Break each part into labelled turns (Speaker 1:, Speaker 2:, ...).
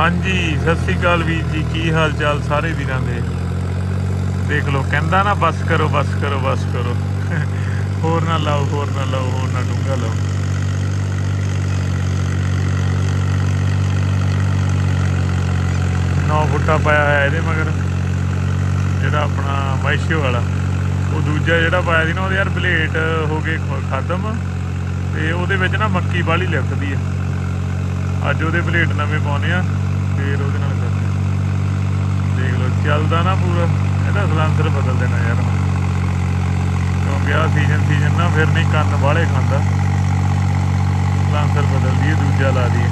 Speaker 1: ਹਾਂਜੀ, ਸਤਿ ਸ੍ਰੀ ਅਕਾਲ ਵੀਰ ਜੀ, ਕੀ ਹਾਲ ਚਾਲ ਸਾਰੇ ਵੀਰਾਂ ਦੇ? ਦੇਖ ਲਓ, ਕਹਿੰਦਾ ਨਾ, ਬਸ ਕਰੋ ਬਸ ਕਰੋ ਬਸ ਕਰੋ। ਹੋਰ ਨਾ ਲਾਓ, ਹੋਰ ਨਾ ਲਾਓ, ਹੋਰ ਨਾ ਡੂੰਗਾ ਲਾਓ। ਨੌ ਫੁੱਟਾ ਪਾਇਆ ਹੋਇਆ ਇਹਦੇ ਮਗਰ, ਜਿਹੜਾ ਆਪਣਾ ਵਾਈਸ਼ੋ ਵਾਲਾ। ਉਹ ਦੂਜਾ ਜਿਹੜਾ ਪਾਇਆ ਸੀ ਨਾ, ਉਹਦੇ ਯਾਰ ਬਲੇਡ ਹੋ ਗਏ ਖਤਮ। ਤੇ ਉਹਦੇ ਵਿੱਚ ਨਾ ਮੱਕੀ ਬਾਲੀ ਲਿਖਦੀ ਆ। ਅੱਜ ਉਹਦੇ ਪਲੇਟ ਨਵੇਂ ਪਾਉਣੇ ਆ। ਫੇਰ ਉਹਦੇ ਨਾਲ ਕਰਦੇ ਦੇਖ ਲਓ, ਚੱਲਦਾ ਨਾ ਪੂਰਾ। ਇਹਦਾ ਸਲਾਂਸਰ ਬਦਲ ਦੇਣਾ ਯਾਰ ਕਿਉਂਕਿ ਆ ਸੀਜ਼ਨ ਸੀਜ਼ਨ ਨਾ ਫਿਰ ਨਹੀਂ ਕੰਨ ਵਾਲੇ ਖਾਂਦਾ। ਸਲਾਂਸਰ ਬਦਲ ਦਈਏ, ਦੂਜਾ ਲਾ ਦਈਏ।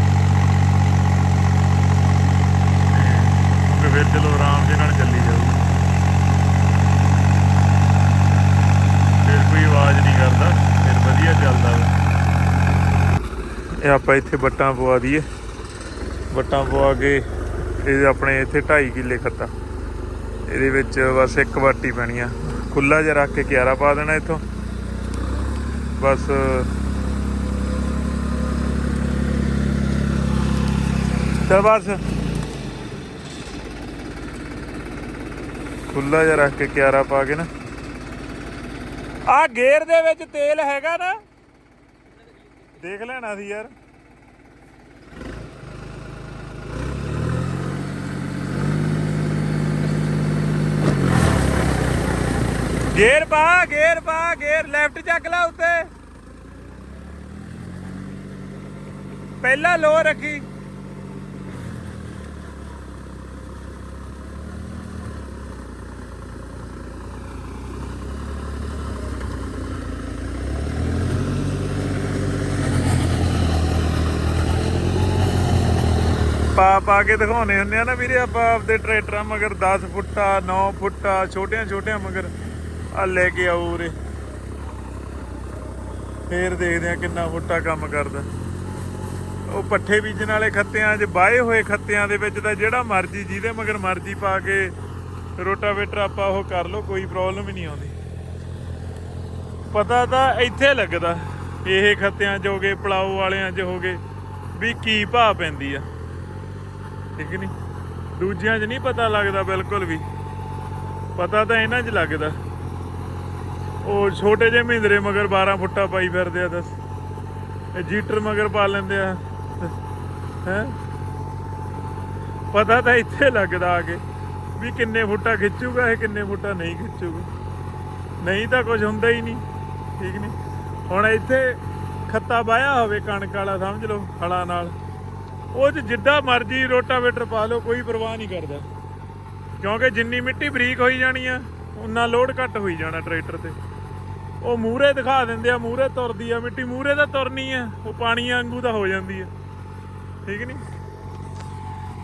Speaker 1: ਤੇ ਫਿਰ ਚਲੋ ਆਰਾਮ ਦੇ ਨਾਲ ਚੱਲੀ ਜਾਊਗੀ। ਫਿਰ ਕੋਈ ਆਵਾਜ਼ ਨਹੀਂ ਕਰਦਾ। ਫਿਰ ਵਧੀਆ ਚੱਲਦਾ ਵਾ। ਇਹ ਆਪਾਂ ਇੱਥੇ ਬੱਟਾਂ ਪਵਾ ਦਈਏ। ਬੱਟਾਂ ਪਵਾ ਕੇ ਇਹ ਆਪਣੇ ਇੱਥੇ 2.5 ਕਿੱਲੇ ਖੱਤਾ। ਇਹਦੇ ਵਿੱਚ ਬਸ ਇੱਕ ਵਾਟੀ ਪੈਣੀ ਆ। ਖੁੱਲਾ ਜਿਹਾ ਰੱਖ ਕੇ ਕਿਆਰਾ ਪਾ ਦੇਣਾ ਇੱਥੋਂ। ਬਸ ਚਲ ਬਸ। ਖੁੱਲਾ ਜਿਹਾ ਰੱਖ ਕੇ ਕਿਆਰਾ ਪਾ ਕੇ ਨਾ। ਆ ਗੇਰ ਦੇ ਵਿੱਚ ਤੇਲ ਹੈਗਾ ਨਾ। ਦੇਖ ਲੈਣਾ ਸੀ ਯਾਰ। ਗੇਅਰ ਪਾ ਗੇਅਰ ਪਾ, ਗੇਅਰ ਲੈਫਟ ਚੱਕ ਲੈ ਉੱਤੇ। ਪਹਿਲਾ ਲੋ ਰੱਖੀ। ਪਾ ਪਾ ਕੇ ਦਿਖਾਉਣੇ ਹੁੰਦੇ ਆ ਨਾ ਵੀਰੇ ਆਪਾਂ ਆਪਦੇ ਟਰੈਕਟਰਾਂ ਮਗਰ 10 ਫੁੱਟਾ 9 ਫੁੱਟਾ, ਛੋਟਿਆਂ ਛੋਟਿਆਂ ਮਗਰ। ਆ ਲੈ ਕੇ ਆਓ ਉਰੇ। ਫੇਰ ਦੇਖਦੇ ਆ ਕਿੰਨਾ ਮੋਟਾ ਕੰਮ ਕਰਦਾ। ਉਹ ਪੱਠੇ ਬੀਜਣ ਵਾਲੇ ਖੱਤਿਆਂ 'ਚ ਬਾਏ ਹੋਏ ਖੱਤਿਆਂ ਦੇ ਵਿੱਚ ਤਾਂ ਜਿਹੜਾ ਮਰਜ਼ੀ ਜਿਹਦੇ ਮਗਰ ਮਰਜ਼ੀ ਪਾ ਕੇ ਰੋਟਾਵੇਟਰ ਆਪਾਂ ਉਹ ਕਰ ਲਓ, ਕੋਈ ਪ੍ਰੋਬਲਮ ਹੀ ਨਹੀਂ ਆਉਂਦੀ। ਪਤਾ ਤਾਂ ਇੱਥੇ ਲੱਗਦਾ, ਇਹ ਖੱਤਿਆਂ 'ਚ ਹੋਗੇ ਪਲਾਓ ਵਾਲਿਆਂ 'ਚ ਹੋਗੇ, ਵੀ ਕੀ ਭਾਅ ਪੈਂਦੀ ਆ। ਠੀਕ ਨਹੀਂ? ਦੂਜਿਆਂ 'ਚ ਨਹੀਂ ਪਤਾ ਲੱਗਦਾ ਬਿਲਕੁਲ ਵੀ। ਪਤਾ ਤਾਂ ਇਹਨਾਂ 'ਚ ਲੱਗਦਾ। ਉਹ ਛੋਟੇ ਜਿਹੇ ਮਹਿੰਦਰੇ ਮਗਰ 12 ਫੁੱਟਾ ਪਾਈ ਫਿਰਦੇ ਆ ਦੱਸ ਇਹ ਜੀਟਰ ਮਗਰ ਪਾ ਲੈਂਦੇ ਆ। ਹੈ? ਪਤਾ ਤਾਂ ਇੱਥੇ ਲੱਗਦਾ ਆ ਕੇ ਵੀ ਕਿੰਨੇ ਫੁੱਟਾ ਖਿੱਚੂਗਾ, ਇਹ ਕਿੰਨੇ ਫੁੱਟਾ ਨਹੀਂ ਖਿੱਚੂਗਾ। ਨਹੀਂ ਤਾਂ ਕੁਝ ਹੁੰਦਾ ਹੀ ਨਹੀਂ, ਠੀਕ ਨਹੀਂ? ਹੁਣ ਇੱਥੇ ਖੱਤਾ ਵਾਇਆ ਹੋਵੇ ਕਣਕ ਵਾਲਾ, ਸਮਝ ਲਓ, ਹਲਾਂ ਨਾਲ। ਉਹ 'ਚ ਜਿੱਦਾਂ ਮਰਜ਼ੀ ਰੋਟਾਵੇਟਰ ਪਾ ਲਓ, ਕੋਈ ਪਰਵਾਹ ਨਹੀਂ ਕਰਦਾ। ਕਿਉਂਕਿ ਜਿੰਨੀ ਮਿੱਟੀ ਬਰੀਕ ਹੋਈ ਜਾਣੀ ਆ, ਉਨਾ ਲੋਡ ਘੱਟ ਹੋਈ ਜਾਣਾ ਟਰੈਕਟਰ ਤੇ। ਉਹ ਮੂਹਰੇ ਦਿਖਾ ਦਿੰਦੇ ਆ, ਮੂਹਰੇ ਤੁਰਦੀ ਆ ਮਿੱਟੀ, ਮੂਹਰੇ ਤਾਂ ਤੁਰਨੀ ਆ। ਉਹ ਪਾਣੀ ਵਾਂਗੂ ਤਾਂ ਹੋ ਜਾਂਦੀ ਆ। ਠੀਕ ਨਹੀਂ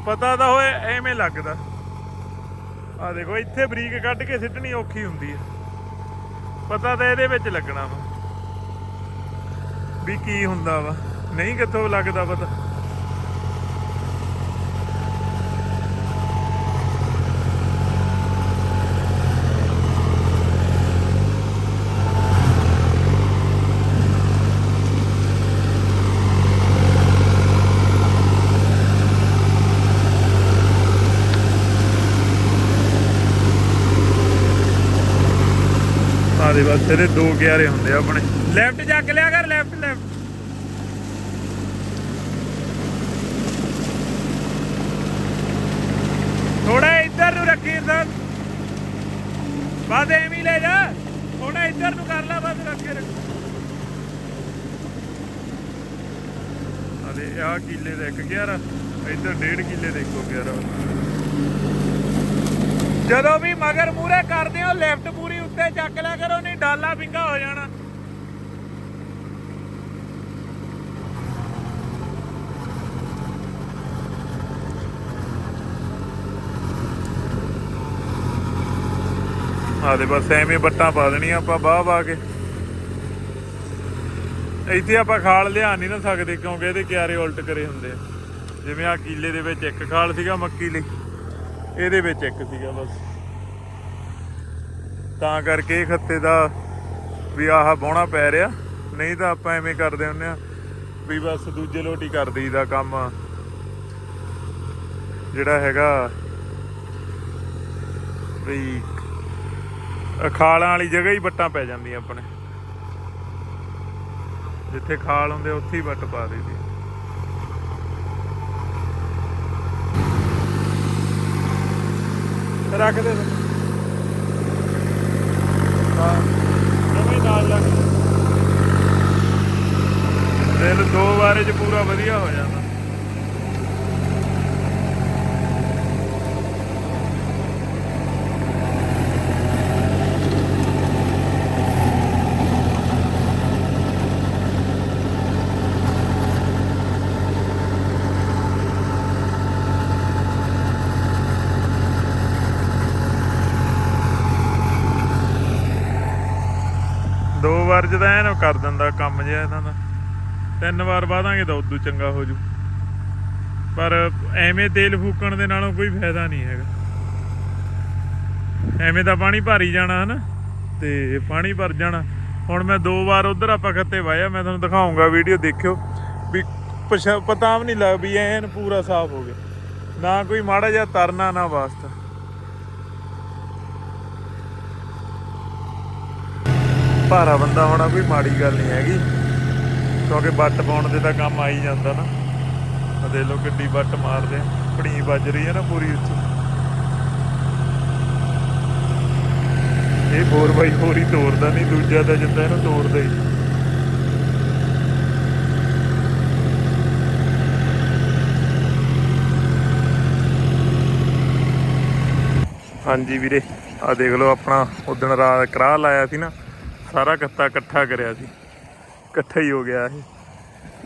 Speaker 1: ਪਤਾ ਤਾਂ ਹੋਏ, ਐਵੇਂ ਲੱਗਦਾ। ਆ ਦੇਖੋ, ਇੱਥੇ ਬਰੀਕ ਕੱਢ ਕੇ ਸਿੱਟਣੀ ਔਖੀ ਹੁੰਦੀ ਆ। ਪਤਾ ਤਾਂ ਇਹਦੇ ਵਿੱਚ ਲੱਗਣਾ ਵਾ। ਵੀ ਕੀ ਹੁੰਦਾ ਵਾ। ਨਹੀਂ ਕਿੱਥੋਂ ਲੱਗਦਾ ਪਤਾ। ਬਸ ਇਹਦੇ ਦੋ ਗਿਆਰੇ ਹੁੰਦੇ ਆ ਆਪਣੇ। ਲੈਫਟ ਚੱਕ ਲਿਆ ਕਰ ਲੈਫਟ ਲੈਫਟ ਥੋੜਾ ਇੱਧਰ ਨੂੰ ਰੱਖੀ ਸਰ ਬਾਦ ਐਵੇਂ ਲੈ ਜਾ। ਥੋੜਾ ਇੱਧਰ ਨੂੰ ਕਰ ਲੈ, ਬਸ ਰੱਖੇ ਕੇ ਰੱਖ। ਅਰੇ ਆ ਕਿੱਲੇ ਦਾ ਇੱਕ ਗਿਆਰਾ ਇੱਧਰ ਡੇਢ ਕਿੱਲੇ ਦਾ ਇੱਕੋ ਗਿਆਰਾ ਜਦੋਂ ਵੀ ਮਗਰ ਮੂਰੇ ਕਰਦੇ ਹੋ ਲੈਫਟ ਪੂਰੀ ਉੱਤੇ ਚੱਕ ਲਿਆ ਕਰੋ, ਨਹੀਂ ਡਾਲਾ ਵਿੰਗਾ ਹੋ ਜਾਣਾ। ਆ ਦੇ ਬਸ ਐਵੇਂ ਬੱਟਾਂ ਪਾ ਦੇਣੀਆਂ, ਆਪਾਂ ਬਾਹ ਬਾਹ ਕੇ। ਇੱਥੇ ਆਪਾਂ ਖਾਲ ਲਿਆ ਨਹੀਂ ਨਾ ਸਕਦੇ, ਕਿਉਂਕਿ ਇਹਦੇ ਕਿਆਰੇ ਉਲਟ ਕਰੇ ਹੁੰਦੇ ਆ। ਜਿਵੇਂ ਆ ਕੀਲੇ ਦੇ ਵਿੱਚ ਇੱਕ ਖਾਲ ਸੀਗਾ ਮੱਕੀ ਲਈ, ਇਹਦੇ ਵਿੱਚ ਇੱਕ ਸੀਗਾ ਬਸ। ਤਾਂ ਕਰਕੇ ਇਹ ਖੱਤੇ ਦਾ ਵੀ ਆਹ ਬਾਉਣਾ ਪੈ ਰਿਹਾ। ਨਹੀਂ ਤਾਂ ਆਪਾਂ ਐਵੇਂ ਕਰਦੇ ਹੁੰਨੇ ਆ ਵੀ ਬਸ ਦੂਜੇ ਲੋਟੀ ਕਰ ਦਈਦਾ ਕੰਮ। ਜਿਹੜਾ ਹੈਗਾ ਵੀ ਖਾਲਾਂ ਵਾਲੀ ਜਗ੍ਹਾ ਹੀ ਵੱਟਾਂ ਪੈ ਜਾਂਦੀਆਂ ਆਪਣੇ। ਜਿੱਥੇ ਖਾਲ ਹੁੰਦੇ ਉੱਥੇ ਹੀ ਵੱਟ ਪਾ ਦਈਦੀ। ਰੱਖ ਦੇ। ਹਾਂ। ਨਵੇਂ ਨਾਲ ਲੱਗ ਦਿਲ ਦੋ ਵਾਰੇ ਚ ਪੂਰਾ ਵਧੀਆ ਹੋ ਜਾਂਦਾ ਦੋ ਵਾਰ ਜਦ ਐਨ ਕਰ ਦਿੰਦਾ ਕੰਮ ਜਿਹਾ ਇਹਨਾਂ ਦਾ, ਤਿੰਨ ਵਾਰ ਵਾਦਾਂਗੇ ਤਾਂ ਉਦੋਂ ਚੰਗਾ ਹੋ ਜੂ। ਪਰ ਐਵੇਂ ਤੇਲ ਫੂਕਣ ਦੇ ਨਾਲੋਂ ਕੋਈ ਫਾਇਦਾ ਨਹੀਂ ਹੈਗਾ। ਐਵੇਂ ਤਾਂ ਪਾਣੀ ਭਰੀ ਜਾਣਾ ਹਨਾ, ਤੇ ਪਾਣੀ ਭਰ ਜਾਣਾ। ਹੁਣ ਮੈਂ ਦੋ ਵਾਰ ਉਧਰ ਆਪਾਂ ਖੱਤੇ ਵਾਇਆ ਮੈਂ ਤੁਹਾਨੂੰ ਦਿਖਾਉਂਗਾ ਵੀਡੀਓ, ਦੇਖਿਓ ਵੀ ਪਤਾ ਵੀ ਨਹੀਂ ਲੱਗ ਵੀ ਐਨ ਪੂਰਾ ਸਾਫ਼ ਹੋ ਗਿਆ। ਨਾ ਕੋਈ ਮਾੜਾ ਜਿਹਾ ਤਰਨਾ, ਨਾ ਵਾਸਤਾ। ਭਾਰਾ ਬੰਦਾ ਹੋਣਾ ਕੋਈ ਮਾੜੀ ਗੱਲ ਨਹੀਂ ਹੈਗੀ। ਕਿਉਂਕਿ ਬੱਟ ਪਾਉਣ ਦੇ ਤਾਂ ਕੰਮ ਆ ਹੀ ਜਾਂਦਾ ਨਾ। ਆ ਦੇਖ ਲਓ ਗੱਡੀ ਬੱਟ ਮਾਰਦੇ ਪੜੀ ਵੱਜ ਰਹੀ ਹੈ ਨਾ ਪੂਰੀ ਉੱਚੀ ਇਹ 4x4 ਹੀ ਤੋੜਦਾ ਨਹੀਂ, ਦੂਜਾ ਤਾਂ ਜਿੱਦਾਂ ਇਹਨੂੰ ਤੋੜਦਾ ਹੀ। ਹਾਂਜੀ ਵੀਰੇ ਆ ਦੇਖ ਲਓ ਆਪਣਾ ਉਦਣ ਰਾਤ ਕਰਾਹ ਲਾਇਆ ਸੀ ਨਾ। ਸਾਰਾ ਕੱਤਾ ਇਕੱਠਾ ਕਰਿਆ ਸੀ। ਇਕੱਠਾ ਹੀ ਹੋ ਗਿਆ ਇਹ।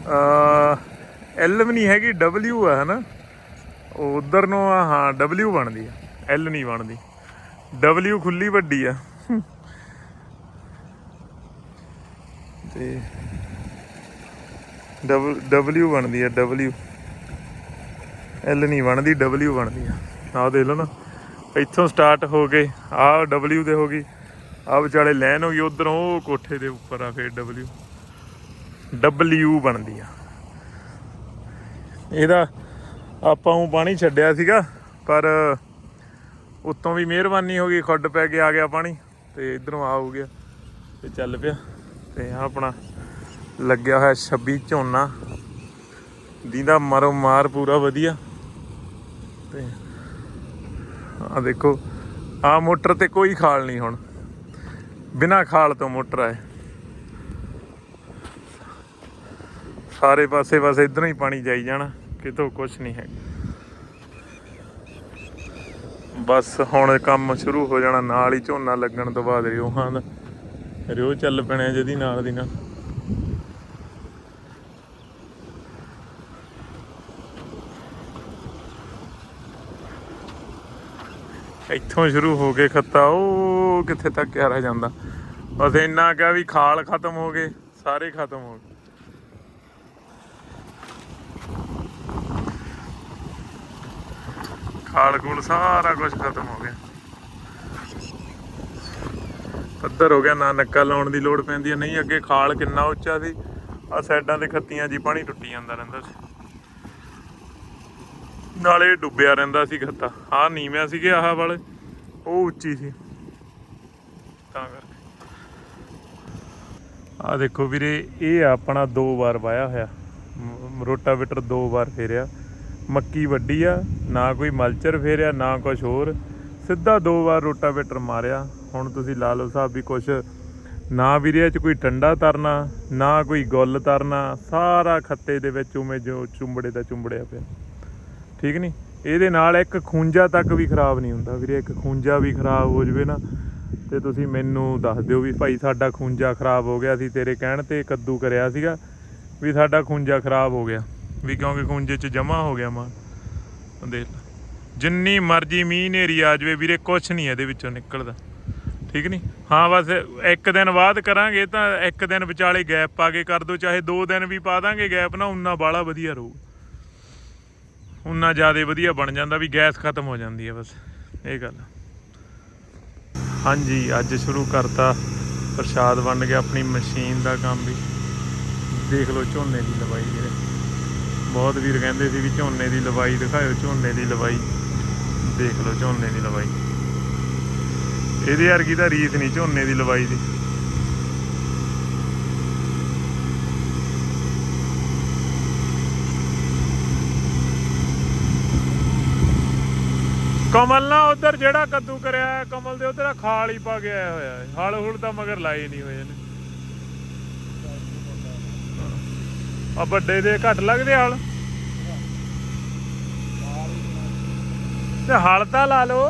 Speaker 1: ਅ ਐਲ ਵੀ ਨਹੀਂ ਹੈਗੀ ਡਬਲਯੂ ਆ, ਹਨਾ? ਉਹ ਉਧਰ ਨੂੰ ਆ, ਹਾਂ ਡਬਲਯੂ ਬਣਦੀ ਆ। ਐਲ ਨਹੀਂ ਬਣਦੀ। ਡਬਲਯੂ ਖੁੱਲੀ ਵੱਡੀ ਆ। ਤੇ ਡਬਲਯੂ ਬਣਦੀ ਆ ਡਬਲਯੂ ਐਲ ਨਹੀਂ ਬਣਦੀ ਡਬਲਯੂ ਬਣਦੀ ਆ। ਆਹ ਦੇਖ ਲਓ ਨਾ। ਇੱਥੋਂ ਸਟਾਰਟ ਹੋ ਕੇ ਆ ਡਬਲਯੂ ਦੇ ਹੋ ਗਈ। ਆ ਵਿਚਾਲੇ ਲਾਈਨ ਹੋ ਗਈ ਉਧਰੋਂ, ਉਹ ਕੋਠੇ ਦੇ ਉੱਪਰ ਆ ਫੇਰ ਡਬਲਯੂ ਡਬਲਯੂ ਬਣਦੀ ਆ। ਇਹਦਾ ਆਪਾਂ ਨੂੰ ਪਾਣੀ ਛੱਡਿਆ ਸੀਗਾ, ਪਰ ਉੱਤੋਂ ਵੀ ਮਿਹਰਬਾਨੀ ਹੋ ਗਈ, ਖੁੱਡ ਪੈ ਕੇ ਆ ਗਿਆ ਪਾਣੀ, ਤੇ ਇਧਰੋਂ ਆ ਹੋ ਗਿਆ, ਤੇ ਚੱਲ ਪਿਆ। ਤੇ ਆਹ ਆਪਣਾ ਲੱਗਿਆ ਹੋਇਆ 26 ਝੋਨਾ। ਦੀਦਾ ਮਰੋ ਮਾਰ ਪੂਰਾ ਵਧੀਆ। ਤੇ ਆ ਦੇਖੋ ਆ ਮੋਟਰ ਤੇ ਕੋਈ ਖਾਲ ਨਹੀਂ ਹੁਣ। ਬਿਨਾ ਖਾਲ ਤੋਂ ਮੋਟਰ ਹੈ ਸਾਰੇ ਪਾਸੇ ਬਸ ਇਧਰੋਂ ਹੀ ਪਾਣੀ ਜਾਈ ਜਾਣਾ, ਕਿਤੋਂ ਕੁਝ ਨਹੀਂ ਹੈ। ਬਸ ਹੁਣ ਕੰਮ ਸ਼ੁਰੂ ਹੋ ਜਾਣਾ, ਨਾਲ ਹੀ ਝੋਨਾ ਲੱਗਣ ਤੋਂ ਬਾਅਦ ਰਿਓਹਾਂ ਦਾ। ਰਿਓ ਚੱਲ ਪੈਣਾ ਜਿਹਦੀ ਨਾਲ ਦੀ ਨਾਲ। ਇੱਥੋਂ ਸ਼ੁਰੂ ਹੋ ਕੇ ਖੱਤਾ ਉਹ ਕਿੱਥੇ ਤੱਕ ਆ ਰਹਿ ਜਾਂਦਾ। ਬਸ ਇੰਨਾ ਕਿਹਾ ਵੀ ਖਾਲ ਖਤਮ ਹੋ ਗਏ, ਸਾਰੇ ਖਤਮ ਹੋ ਗਏ। ਖਾਲ ਖੂਲ ਸਾਰਾ ਕੁਝ ਖਤਮ ਹੋ ਗਿਆ। ਪੱਧਰ ਹੋ ਗਿਆ, ਨਾ ਨੱਕਾ ਲਾਉਣ ਦੀ ਲੋੜ ਪੈਂਦੀ ਹੈ, ਨਹੀਂ ਅੱਗੇ ਖਾਲ ਕਿੰਨਾ ਉੱਚਾ ਸੀ ਆ ਸਾਈਡਾਂ ਤੇ ਖੱਤੀਆਂ ਜੀ ਪਾਣੀ ਟੁੱਟੀ ਜਾਂਦਾ ਰਹਿੰਦਾ ਸੀ। ਨਾਲੇ ਡੁੱਬਿਆ ਰਹਿੰਦਾ ਸੀ ਖੱਤਾ, ਆਹ ਨੀਵਿਆਂ ਸੀਗੇ ਆਹ ਵਾਲੇ, ਉਹ ਉੱਚੀ ਸੀ। ਤਾਂ ਕਰਕੇ। ਆ ਦੇਖੋ ਵੀਰੇ, ਇਹ ਆਪਣਾ ਦੋ ਵਾਰ ਵਾਇਆ ਹੋਇਆ। ਮ- ਰੋਟਾਵੇਟਰ ਦੋ ਵਾਰ ਫੇਰਿਆ। ਮੱਕੀ ਵੱਡੀ ਆ, ਨਾ ਕੋਈ ਮਲਚਰ ਫੇਰਿਆ, ਨਾ ਕੁਝ ਹੋਰ। ਸਿੱਧਾ ਦੋ ਵਾਰ ਰੋਟਾਵੇਟਰ ਮਾਰਿਆ। ਹੁਣ ਤੁਸੀਂ ਲਾ ਲਓ ਸਾਹਿਬ ਵੀ ਕੁਝ ਨਾ ਵੀਰੇ, ਇਹ ਚ ਕੋਈ ਟੰਡਾ ਤਰਨਾ, ਨਾ ਕੋਈ ਗੁੱਲ ਤਰਨਾ। ਸਾਰਾ ਖੱਤੇ ਦੇ ਵਿੱਚ ਉਵੇਂ ਜੋ ਚੁੰਬੜੇ ਦਾ ਚੁੰਬੜਿਆ ਪਿਆ। ਠੀਕ ਨਹੀਂ ਇਹਦੇ ਨਾਲ ਇੱਕ ਖੂੰਜਾ ਤੱਕ ਵੀ ਖਰਾਬ ਨਹੀਂ ਹੁੰਦਾ। ਵੀਰੇ, ਇੱਕ ਖੂੰਜਾ ਵੀ ਖਰਾਬ ਹੋ ਜਵੇ ਨਾ। ਤੇ ਤੁਸੀਂ ਮੈਨੂੰ ਦੱਸ ਦਿਓ ਵੀ ਭਾਈ ਸਾਡਾ ਖੂੰਜਾ ਖਰਾਬ ਹੋ ਗਿਆ ਸੀ, ਤੇਰੇ ਕਹਿਣ ਤੇ ਕੱਦੂ ਕਰਿਆ ਸੀਗਾ ਵੀ ਸਾਡਾ ਖੂੰਜਾ ਖਰਾਬ ਹੋ ਗਿਆ, ਵੀ ਕਿਉਂਕਿ ਖੂੰਜੇ 'ਚ ਜਮਾ ਹੋ ਗਿਆ ਮਾਲ ਦੇਖ ਜਿੰਨੀ ਮਰਜ਼ੀ ਮੀਂਹ ਨੇਰੀ ਆ ਜਾਵੇ ਵੀਰੇ, ਕੁਛ ਨਹੀਂ ਇਹਦੇ ਵਿੱਚੋਂ ਨਿਕਲਦਾ, ਠੀਕ ਨਹੀਂ ਹਾਂ, ਬਸ ਇੱਕ ਦਿਨ ਬਾਅਦ ਕਰਾਂਗੇ ਤਾਂ ਇੱਕ ਦਿਨ ਵਿਚਾਲੇ ਗੈਪ ਪਾ ਕੇ ਕਰ ਦੋ, ਚਾਹੇ ਦੋ ਦਿਨ ਵੀ ਪਾ ਦਾਂਗੇ ਗੈਪ ਨਾ ਉਨਾ ਬਾਲਾ ਵਧੀਆ ਰਹੂ। ਉਨਾ ਜ਼ਿਆਦਾ ਵਧੀਆ ਬਣ ਜਾਂਦਾ ਵੀ ਗੈਸ ਖਤਮ ਹੋ ਜਾਂਦੀ ਹੈ ਬਸ, ਇਹ ਗੱਲ ਹਾਂਜੀ, ਅੱਜ ਸ਼ੁਰੂ ਕਰਤਾ। ਪ੍ਰਸ਼ਾਦ ਵੰਡ ਗਿਆ ਆਪਣੀ ਮਸ਼ੀਨ ਦਾ ਕੰਮ ਵੀ। ਦੇਖ ਲਓ, ਝੋਨੇ ਦੀ ਲਵਾਈ ਵੀਰੇ। ਬਹੁਤ ਵੀਰ ਕਹਿੰਦੇ ਸੀ ਵੀ ਝੋਨੇ ਦੀ ਲਵਾਈ, ਦਿਖਾਇਓ ਝੋਨੇ ਦੀ ਲਵਾਈ। ਦੇਖ ਲਓ, ਝੋਨੇ ਦੀ ਲਵਾਈ। ਇਹਦੇ ਵਰਗੀ ਤਾਂ ਰੀਸ ਨਹੀਂ, ਝੋਨੇ ਦੀ ਲਵਾਈ ਦੀ। ਕਮਲ ਨਾ ਉਧਰ ਜਿਹੜਾ ਕੱਦੂ ਕਰਿਆ ਕਮਲ ਦੇ ਉਧਰ ਖਾਲ ਹੀ ਪਾ ਕੇ ਆਇਆ ਹੋਇਆ ਹੈ। ਹਲ ਹੁਲ ਤਾਂ ਮਗਰ ਲਾਏ ਨਹੀਂ ਹੋਏ ਨੇ ਆ ਵੱਡੇ ਦੇ ਘੱਟ ਲੱਗਦੇ ਹਲ। ਤੇ ਹਲ ਤਾਂ ਲਾ ਲਓ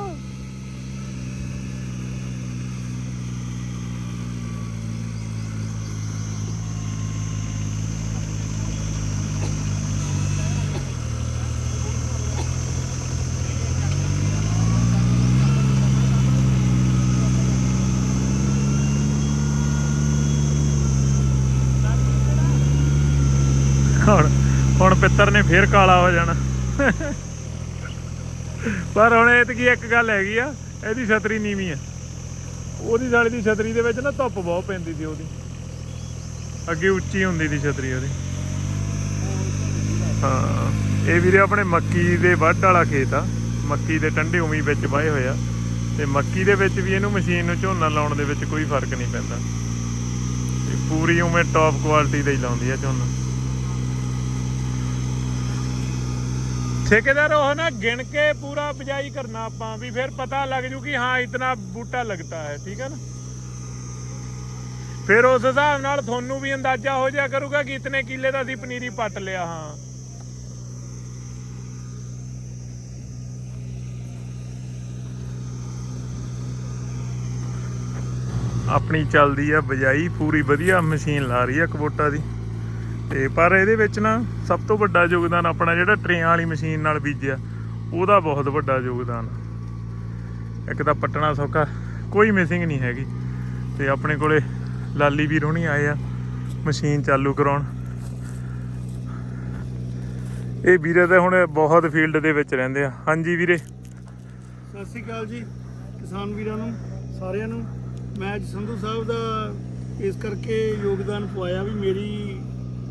Speaker 1: ਹੁਣ ਹੁਣ ਨੇ ਫੇਰ ਕਾਲਾ ਹੋ ਜਾਣਾ। ਪਰ ਹੁਣ ਇਹ ਕੀ ਇੱਕ ਗੱਲ ਹੈਗੀ ਆ, ਇਹਦੀ ਛਤਰੀ ਨੀਵੀਂ ਆ। ਉਹਦੀ ਸਾਲੀ ਦੀ ਛਤਰੀ ਦੇ ਵਿੱਚ ਨਾ ਧੁੱਪ ਬਹੁਤ ਪੈਂਦੀ ਸੀ ਉਹਦੀ। ਅੱਗੇ ਉੱਚੀ ਹੁੰਦੀ ਸੀ ਛਤਰੀ ਉਹਦੀ। ਹਾਂ, ਇਹ ਵੀਰੇ ਆਪਣੇ ਮੱਕੀ ਦੇ ਵੱਢ ਵਾਲਾ ਖੇਤ ਆ। ਮੱਕੀ ਦੇ ਟੰਡੇ ਉਵੇਂ ਵਿੱਚ ਵਾਏ ਹੋਏ ਆ। ਤੇ ਮੱਕੀ ਦੇ ਵਿੱਚ ਵੀ ਇਹਨੂੰ ਮਸ਼ੀਨ ਨੂੰ ਝੋਨਾ ਲਾਉਣ ਦੇ ਵਿੱਚ ਕੋਈ ਫ਼ਰਕ ਨਹੀਂ ਪੈਂਦਾ। ਪੂਰੀ ਉਵੇਂ ਟੌਪ ਕੁਆਲਿਟੀ ਦਾ ਹੀ ਲਾਉਂਦੀ ਆ ਝੋਨਾ। ਠੇਕੇਦਾਰ ਉਹ ਨਾ ਗਿਣ ਕੇ ਪੂਰਾ ਬਜਾਈ ਕਰਨਾ ਆਪਾਂ, ਵੀ ਫਿਰ ਪਤਾ ਲੱਗ ਜੂ ਕਿ ਹਾਂ ਇਤਨਾ ਬੂਟਾ ਲੱਗਦਾ ਹੈ, ਠੀਕ ਹੈ ਨਾ? ਫਿਰ ਉਸ ਹਿਸਾਬ ਨਾਲ ਤੁਹਾਨੂੰ ਵੀ ਅੰਦਾਜ਼ਾ ਹੋ ਜਾਇਆ ਕਰੂਗਾ ਕਿ ਇਤਨੇ ਕਿੱਲੇ ਦਾ ਅਸੀਂ ਪਨੀਰੀ ਪੱਟ ਲਿਆ ਹਾਂ। ਆਪਣੀ ਚੱਲਦੀ ਆ ਬਜਾਈ, ਪੂਰੀ ਵਧੀਆ ਮਸ਼ੀਨ ਲਾ ਰਹੀ ਹੈ ਕਬੋਟਾ ਦੀ। ਤੇ ਪਰ ਇਹਦੇ ਵਿੱਚ ਨਾ ਸਭ ਤੋਂ ਵੱਡਾ ਯੋਗਦਾਨ ਆਪਣਾ ਜਿਹੜਾ ਟਰੇਆਂ ਵਾਲੀ ਮਸ਼ੀਨ ਨਾਲ ਬੀਜਿਆ, ਉਹਦਾ ਬਹੁਤ ਵੱਡਾ ਯੋਗਦਾਨ। ਇੱਕ ਤਾਂ ਪੱਟਣਾ ਸੌਖਾ, ਕੋਈ ਮਿਸਿੰਗ ਨਹੀਂ ਹੈਗੀ। ਤੇ ਆਪਣੇ ਕੋਲੇ ਲਾਲੀ ਵੀਰ ਹੋਣੀ ਆਏ ਆ, ਮਸ਼ੀਨ ਚਾਲੂ ਕਰਾਉਣ। ਇਹ ਵੀਰੇ ਤਾਂ ਹੁਣ ਬਹੁਤ ਫੀਲਡ ਦੇ ਵਿੱਚ ਰਹਿੰਦੇ ਆ। ਹਾਂਜੀ ਵੀਰੇ।
Speaker 2: ਸਤਿ ਸ਼੍ਰੀ ਅਕਾਲ ਜੀ, ਕਿਸਾਨ ਵੀਰਾਂ ਨੂੰ, ਸਾਰਿਆਂ ਨੂੰ। ਮੈਂ ਅੱਜ ਸੰਧੂ ਸਾਹਿਬ ਦਾ ਇਸ ਕਰਕੇ ਯੋਗਦਾਨ ਪਵਾਇਆ ਵੀ ਮੇਰੀ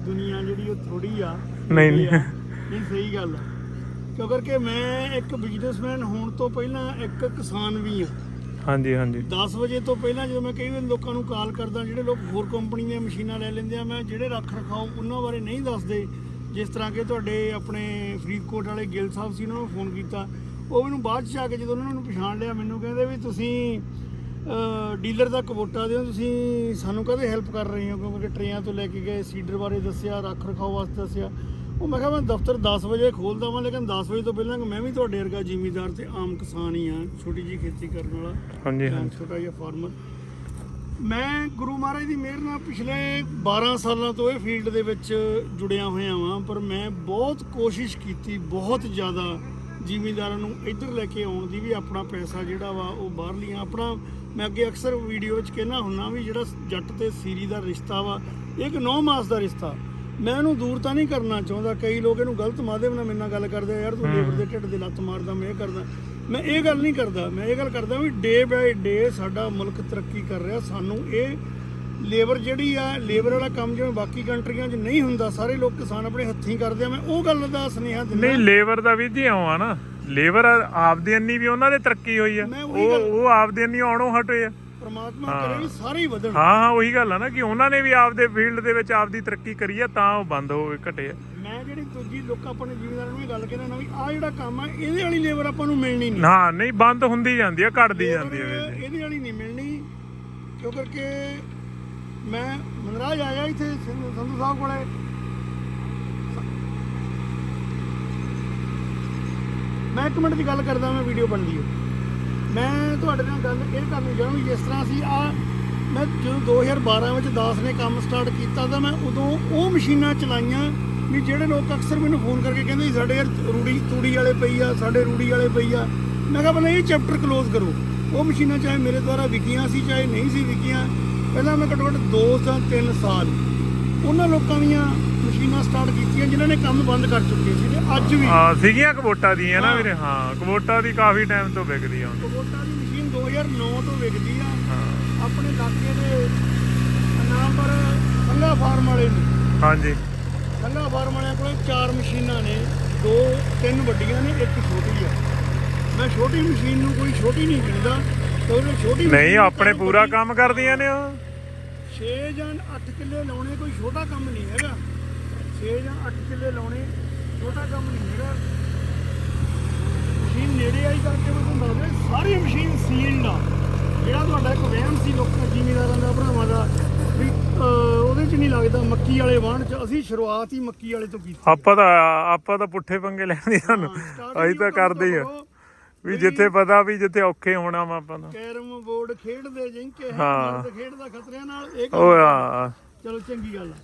Speaker 2: ਦੁਨੀਆ ਜਿਹੜੀ ਉਹ ਥੋੜੀ ਆ।
Speaker 1: ਨਹੀਂ, ਨਹੀਂ।
Speaker 2: ਨਹੀਂ ਸਹੀ ਗੱਲ ਆ। ਕਿਉਂ ਕਰਕੇ ਮੈਂ ਇੱਕ ਬਿਜ਼ਨਸਮੈਨ ਹੋਣ ਤੋਂ ਪਹਿਲਾਂ ਇੱਕ ਕਿਸਾਨ ਵੀ ਆ।
Speaker 1: ਹਾਂਜੀ ਹਾਂਜੀ।
Speaker 2: 10 ਵਜੇ ਤੋਂ ਪਹਿਲਾਂ ਜਦੋਂ ਮੈਂ ਕਈ ਵਾਰ ਲੋਕਾਂ ਨੂੰ ਕਾਲ ਕਰਦਾ ਜਿਹੜੇ ਲੋਕ ਹੋਰ ਕੰਪਨੀ ਦੀਆਂ ਮਸ਼ੀਨਾਂ ਲੈ ਲੈਂਦੇ ਆ ਮੈਂ ਜਿਹੜੇ ਰੱਖ ਰਖਾਓ ਉਹਨਾਂ ਬਾਰੇ ਨਹੀਂ ਦੱਸਦੇ। ਜਿਸ ਤਰ੍ਹਾਂ ਕਿ ਤੁਹਾਡੇ ਆਪਣੇ ਫਰੀਦਕੋਟ ਵਾਲੇ ਗਿੱਲ ਸਾਹਿਬ ਸੀ ਉਹਨਾਂ ਨੂੰ ਫੋਨ ਕੀਤਾ। ਉਹ ਮੈਨੂੰ ਬਾਅਦ ਚ ਆ ਕੇ ਜਦੋਂ ਉਹਨਾਂ ਨੂੰ ਪਛਾਣ ਲਿਆ ਮੈਨੂੰ ਕਹਿੰਦੇ ਵੀ ਤੁਸੀਂ ਡੀਲਰ ਦਾ ਕਵੋਟਾ ਦਿਓ ਤੁਸੀਂ ਸਾਨੂੰ ਕਦੇ ਹੈਲਪ ਕਰ ਰਹੇ ਹੋ? ਕਿਉਂਕਿ ਟਰੇਆਂ ਤੋਂ ਲੈ ਕੇ ਗਏ ਸੀਡਰ ਬਾਰੇ ਦੱਸਿਆ ਰੱਖ ਰਖਾਓ ਵਾਸਤੇ ਦੱਸਿਆ। ਉਹ ਮੈਂ ਕਿਹਾ ਮੈਂ ਦਫ਼ਤਰ 10 ਵਜੇ ਖੋਲਦਾ ਵਾਂ ਲੇਕਿਨ 10 ਵਜੇ ਤੋਂ ਪਹਿਲਾਂ ਮੈਂ ਵੀ ਤੁਹਾਡੇ ਵਰਗਾ ਜ਼ਿਮੀਦਾਰ ਤੇ ਆਮ ਕਿਸਾਨ ਹੀ ਆ ਛੋਟੀ ਜੀ ਖੇਤੀ ਕਰਨ ਵਾਲਾ
Speaker 1: ਹਾਂਜੀ ਹਾਂਜੀ।
Speaker 2: ਛੋਟਾ ਜਿਹਾ ਫਾਰਮਰ ਮੈਂ ਗੁਰੂ ਮਹਾਰਾਜ ਦੀ ਮਿਹਰ ਨਾਲ ਪਿਛਲੇ 12 ਸਾਲਾਂ ਤੋਂ ਇਹ ਫੀਲਡ ਦੇ ਵਿੱਚ ਜੁੜਿਆ ਹੋਇਆ ਵਾਂ ਪਰ ਮੈਂ ਬਹੁਤ ਕੋਸ਼ਿਸ਼ ਕੀਤੀ ਬਹੁਤ ਜ਼ਿਆਦਾ ਜ਼ਿਮੀਂਦਾਰਾਂ ਨੂੰ ਇੱਧਰ ਲੈ ਕੇ ਆਉਣ ਦੀ ਵੀ ਆਪਣਾ ਪੈਸਾ ਜਿਹੜਾ ਵਾ ਉਹ ਬਾਹਰਲੀਆਂ ਆਪਣਾ ਮੈਂ ਅੱਗੇ ਅਕਸਰ ਵੀਡੀਓ ਵਿੱਚ ਕਹਿਣਾ ਹੁੰਨਾ ਵੀ ਜਿਹੜਾ ਜੱਟ ਤੇ ਸੀਰੀ ਦਾ ਰਿਸ਼ਤਾ ਵਾ ਇੱਕ 9 ਮਾਸ ਦਾ ਰਿਸ਼ਤਾ। ਮੈਂ ਉਹਨੂੰ ਦੂਰ ਤਾਂ ਨਹੀਂ ਕਰਨਾ ਚਾਹੁੰਦਾ। ਕਈ ਲੋਕ ਇਹਨੂੰ ਗਲਤ ਮਾਧਿਅਮ ਨਾਲ ਮੇਰੇ ਨਾਲ ਗੱਲ ਕਰਦੇ ਯਾਰ ਤੂੰ ਲੇਬਰ ਦੇ ਢਿੱਡ ਦੇ ਲੱਤ ਮਾਰਦਾ ਮੈਂ ਇਹ ਕਰਦਾ। ਮੈਂ ਇਹ ਗੱਲ ਨਹੀਂ ਕਰਦਾ। ਮੈਂ ਇਹ ਗੱਲ ਕਰਦਾ ਵੀ ਡੇ ਬਾਏ ਡੇ ਸਾਡਾ ਮੁਲਕ ਤਰੱਕੀ ਕਰ ਰਿਹਾ। ਸਾਨੂੰ ਇਹ ਲੇਬਰ ਜਿਹੜੀ ਆ ਲੇਬਰ ਵਾਲਾ ਕੰਮ ਜਿਵੇਂ ਬਾਕੀ ਕੰਟਰੀਆਂ 'ਚ ਨਹੀਂ ਹੁੰਦਾ ਸਾਰੇ ਲੋਕ ਕਿਸਾਨ ਆਪਣੇ ਹੱਥੀਂ ਕਰਦੇ ਆ ਮੈਂ ਉਹ ਗੱਲ ਦਾ ਸੁਨੇਹਾ ਦਿੰਦਾ।
Speaker 1: ਨਹੀਂ ਲੇਬਰ ਦਾ ਵੀ ਜੀ ਆਉਂ ਆ ਨਾ ਲੇਬਰ ਆਪਦੇ ਅੰਨੀ ਵੀ ਉਹਨਾਂ ਦੇ ਤਰੱਕੀ ਹੋਈ ਆ।
Speaker 2: ਮੈਂ ਉਹੀ
Speaker 1: ਉਹ
Speaker 2: ਗੱਲ-
Speaker 1: ਉਹ ਆਪਦੇ ਅੰਨੀ ਆਉਣੋਂ ਹਟੇ ਆ।
Speaker 2: ਪ੍ਰਮਾਤਮਾ ਕਰੇ ਵੀ ਸਾਰੇ ਹੀ ਵਧਣ।
Speaker 1: ਹਾਂ ਹਾਂ ਉਹੀ ਗੱਲ ਆ ਨਾ ਕਿ ਉਹਨਾਂ ਨੇ ਵੀ ਆਪਦੇ ਫੀਲਡ ਦੇ ਵਿੱਚ ਆਪਦੀ ਤਰੱਕੀ ਕਰੀ ਆ ਤਾਂ ਉਹ ਬੰਦ ਹੋ ਗਏ ਘਟੇ ਆ।
Speaker 2: ਮੈਂ ਜਿਹੜੀ ਦੂਜੀ ਲੋਕਾਂ ਆਪਣੇ ਜ਼ਿਮੀਂਦਾਰਾਂ ਨੂੰ ਇਹ ਗੱਲ ਕਹਿੰਦਾ ਨਾ ਵੀ ਆ ਜਿਹੜਾ ਕੰਮ ਆ ਇਹਦੇ ਵਾਲੀ ਲੇਬਰ ਆਪਾਂ ਨੂੰ ਮਿਲਣੀ ਨਹੀਂ।
Speaker 1: ਹਾਂ ਨਹੀਂ ਬੰਦ ਹੁੰਦੀ ਜਾਂਦੀ ਆ ਘਟਦੀ ਜਾਂਦੀ ਆ
Speaker 2: ਇਹਦੇ ਵਾਲੀ ਨਹੀਂ ਮਿਲਣੀ ਕਿਉਂ ਕਰਕੇ ਮੈਂ ਮਨਰਾਜ ਆਇਆ ਇੱਥੇ ਸੰਧੂ ਸੰਧੂ ਸਾਹਿਬ ਕੋਲੇ। ਮੈਂ ਇੱਕ ਮਿੰਟ ਦੀ ਗੱਲ ਕਰਦਾ ਮੈਂ ਵੀਡੀਓ ਬਣਦੀ ਹੈ ਮੈਂ ਤੁਹਾਡੇ ਨਾਲ ਗੱਲ ਇਹ ਕਰਨੀ ਚਾਹੁੰਦਾ ਜਿਸ ਤਰ੍ਹਾਂ ਅਸੀਂ ਆ, ਮੈਂ ਜਦੋਂ 2012 ਵਿੱਚ ਦਾਸ ਨੇ ਕੰਮ ਸਟਾਰਟ ਕੀਤਾ ਤਾਂ ਮੈਂ ਉਦੋਂ ਉਹ ਮਸ਼ੀਨਾਂ ਚਲਾਈਆਂ ਵੀ ਜਿਹੜੇ ਲੋਕ ਅਕਸਰ ਮੈਨੂੰ ਫੋਨ ਕਰਕੇ ਕਹਿੰਦੇ ਸਾਡੇ ਯਾਰ ਰੂੜੀ, ਤੂੜੀ ਵਾਲੇ ਪਈ ਆ, ਸਾਡੇ ਰੂੜੀ ਵਾਲੇ ਪਈ ਆ। ਮੈਂ ਕਿਹਾ ਪਹਿਲਾਂ ਇਹ ਚੈਪਟਰ ਕਲੋਜ਼ ਕਰੋ। ਉਹ ਮਸ਼ੀਨਾਂ ਚਾਹੇ ਮੇਰੇ ਦੁਆਰਾ ਵਿਕੀਆਂ ਸੀ, ਚਾਹੇ ਨਹੀਂ ਸੀ ਵਿਕੀਆਂ ਪਹਿਲਾਂ ਮੈਂ ਘੱਟੋ ਘੱਟ 2 ਜਾਂ 3 ਸਾਲ ਉਹਨਾਂ ਲੋਕਾਂ ਦੀਆਂ ਮਸ਼ੀਨਾਂ ਸਟਾਰਟ ਕੀਤੀਆਂ ਜਿਨ੍ਹਾਂ ਨੇ ਕੰਮ ਬੰਦ ਕਰ ਚੁੱਕੇ ਸੀ ਤੇ ਅੱਜ ਵੀ।
Speaker 1: ਆ ਸੀਗੀਆਂ ਕਬੋਟਾ ਦੀਆਂ ਨਾ
Speaker 2: ਹਾਂ।
Speaker 1: ਵੀਰੇ ਹਾਂ ਕਬੋਟਾ ਦੀ ਕਾਫੀ ਟਾਈਮ ਤੋਂ ਵਿਕਦੀ ਆ।
Speaker 2: ਕਬੋਟਾ ਦੀ ਮਸ਼ੀਨ 2009 ਤੋਂ ਵਿਕਦੀ ਆ।
Speaker 1: ਹਾਂ।
Speaker 2: ਆਪਣੇ ਇਲਾਕੇ ਦੇ ਨਾਮ ਪਰ ਸੰਗਾ ਫਾਰਮ ਵਾਲੇ ਨੂੰ।
Speaker 1: ਹਾਂਜੀ।
Speaker 2: ਸੰਘਾ ਫਾਰਮ ਵਾਲਿਆਂ ਕੋਲ ਚਾਰ ਮਸ਼ੀਨਾਂ ਨੇ ਦੋ ਤਿੰਨ ਵੱਡੀਆਂ ਨੇ ਇੱਕ ਛੋਟੀ ਆ। ਮੈਂ ਛੋਟੀ ਮਸ਼ੀਨ ਨੂੰ ਕੋਈ ਛੋਟੀ ਨਹੀਂ ਗਿਣਦਾ ਕਿਉਂਕਿ ਛੋਟੀ
Speaker 1: ਨਹੀਂ ਆਪਣੇ
Speaker 2: ਤਾਂ
Speaker 1: ਪੂਰਾ ਕੰਮ ਕਰਦੀਆਂ ਨੇ ਉਹ।
Speaker 2: 6 ਜਾਂ 8 ਕਿੱਲੇ ਲਾਉਣੇ ਕੋਈ ਛੋਟਾ ਕੰਮ ਨਹੀਂ ਹੈਗਾ। 6 ਜਾਂ 8 ਕਿੱਲੇ ਲਾਉਣੇ ਛੋਟਾ ਕੰਮ ਨਹੀਂ ਹੈਗਾ। ਮਸ਼ੀਨ ਨੇੜੇ ਆਈ ਕਰਕੇ ਮੈਂ ਤੁਹਾਨੂੰ ਦੱਸਦਾ ਸਾਰੀ ਮਸ਼ੀਨ ਸੀਲਡ ਆ। ਜਿਹੜਾ ਤੁਹਾਡਾ ਇੱਕ ਵਹਿਮ ਸੀ ਲੋਕਾਂ ਜ਼ਿਮੀਦਾਰਾਂ ਦਾ ਭਰਾਵਾਂ ਦਾ ਵੀ ਉਹਦੇ ਚ ਨਹੀਂ ਲੱਗਦਾ ਮੱਕੀ ਵਾਲੇ ਵਾਹਣ ਚ। ਅਸੀਂ ਸ਼ੁਰੂਆਤ ਹੀ ਮੱਕੀ ਵਾਲੇ ਤੋਂ ਕੀਤੀ
Speaker 1: ਆਪਾਂ ਤਾਂ ਆਪਾਂ ਤਾਂ ਪੁੱਠੇ ਪੰਗੇ ਲੈਣੇ ਸਾਨੂੰ। ਅਸੀਂ ਤਾਂ ਕਰਦੇ ਹੀ ਆ। ਵੀ ਜਿੱਥੇ ਪਤਾ ਵੀ ਜਿੱਥੇ ਔਖੇ ਹੋਣਾ ਵਾ ਆਪਾਂ ਤਾਂ
Speaker 2: ਕੈਰਮ ਬੋਰਡ ਖੇਡਦੇ ਜਿੰਕੇ ਹੈ। ਖੇਡਦਾ ਖਤਰਿਆਂ ਨਾਲ ਇਹ
Speaker 1: ਉਹ ਆ।
Speaker 2: ਚਲੋ ਚੰਗੀ ਗੱਲ ਆ।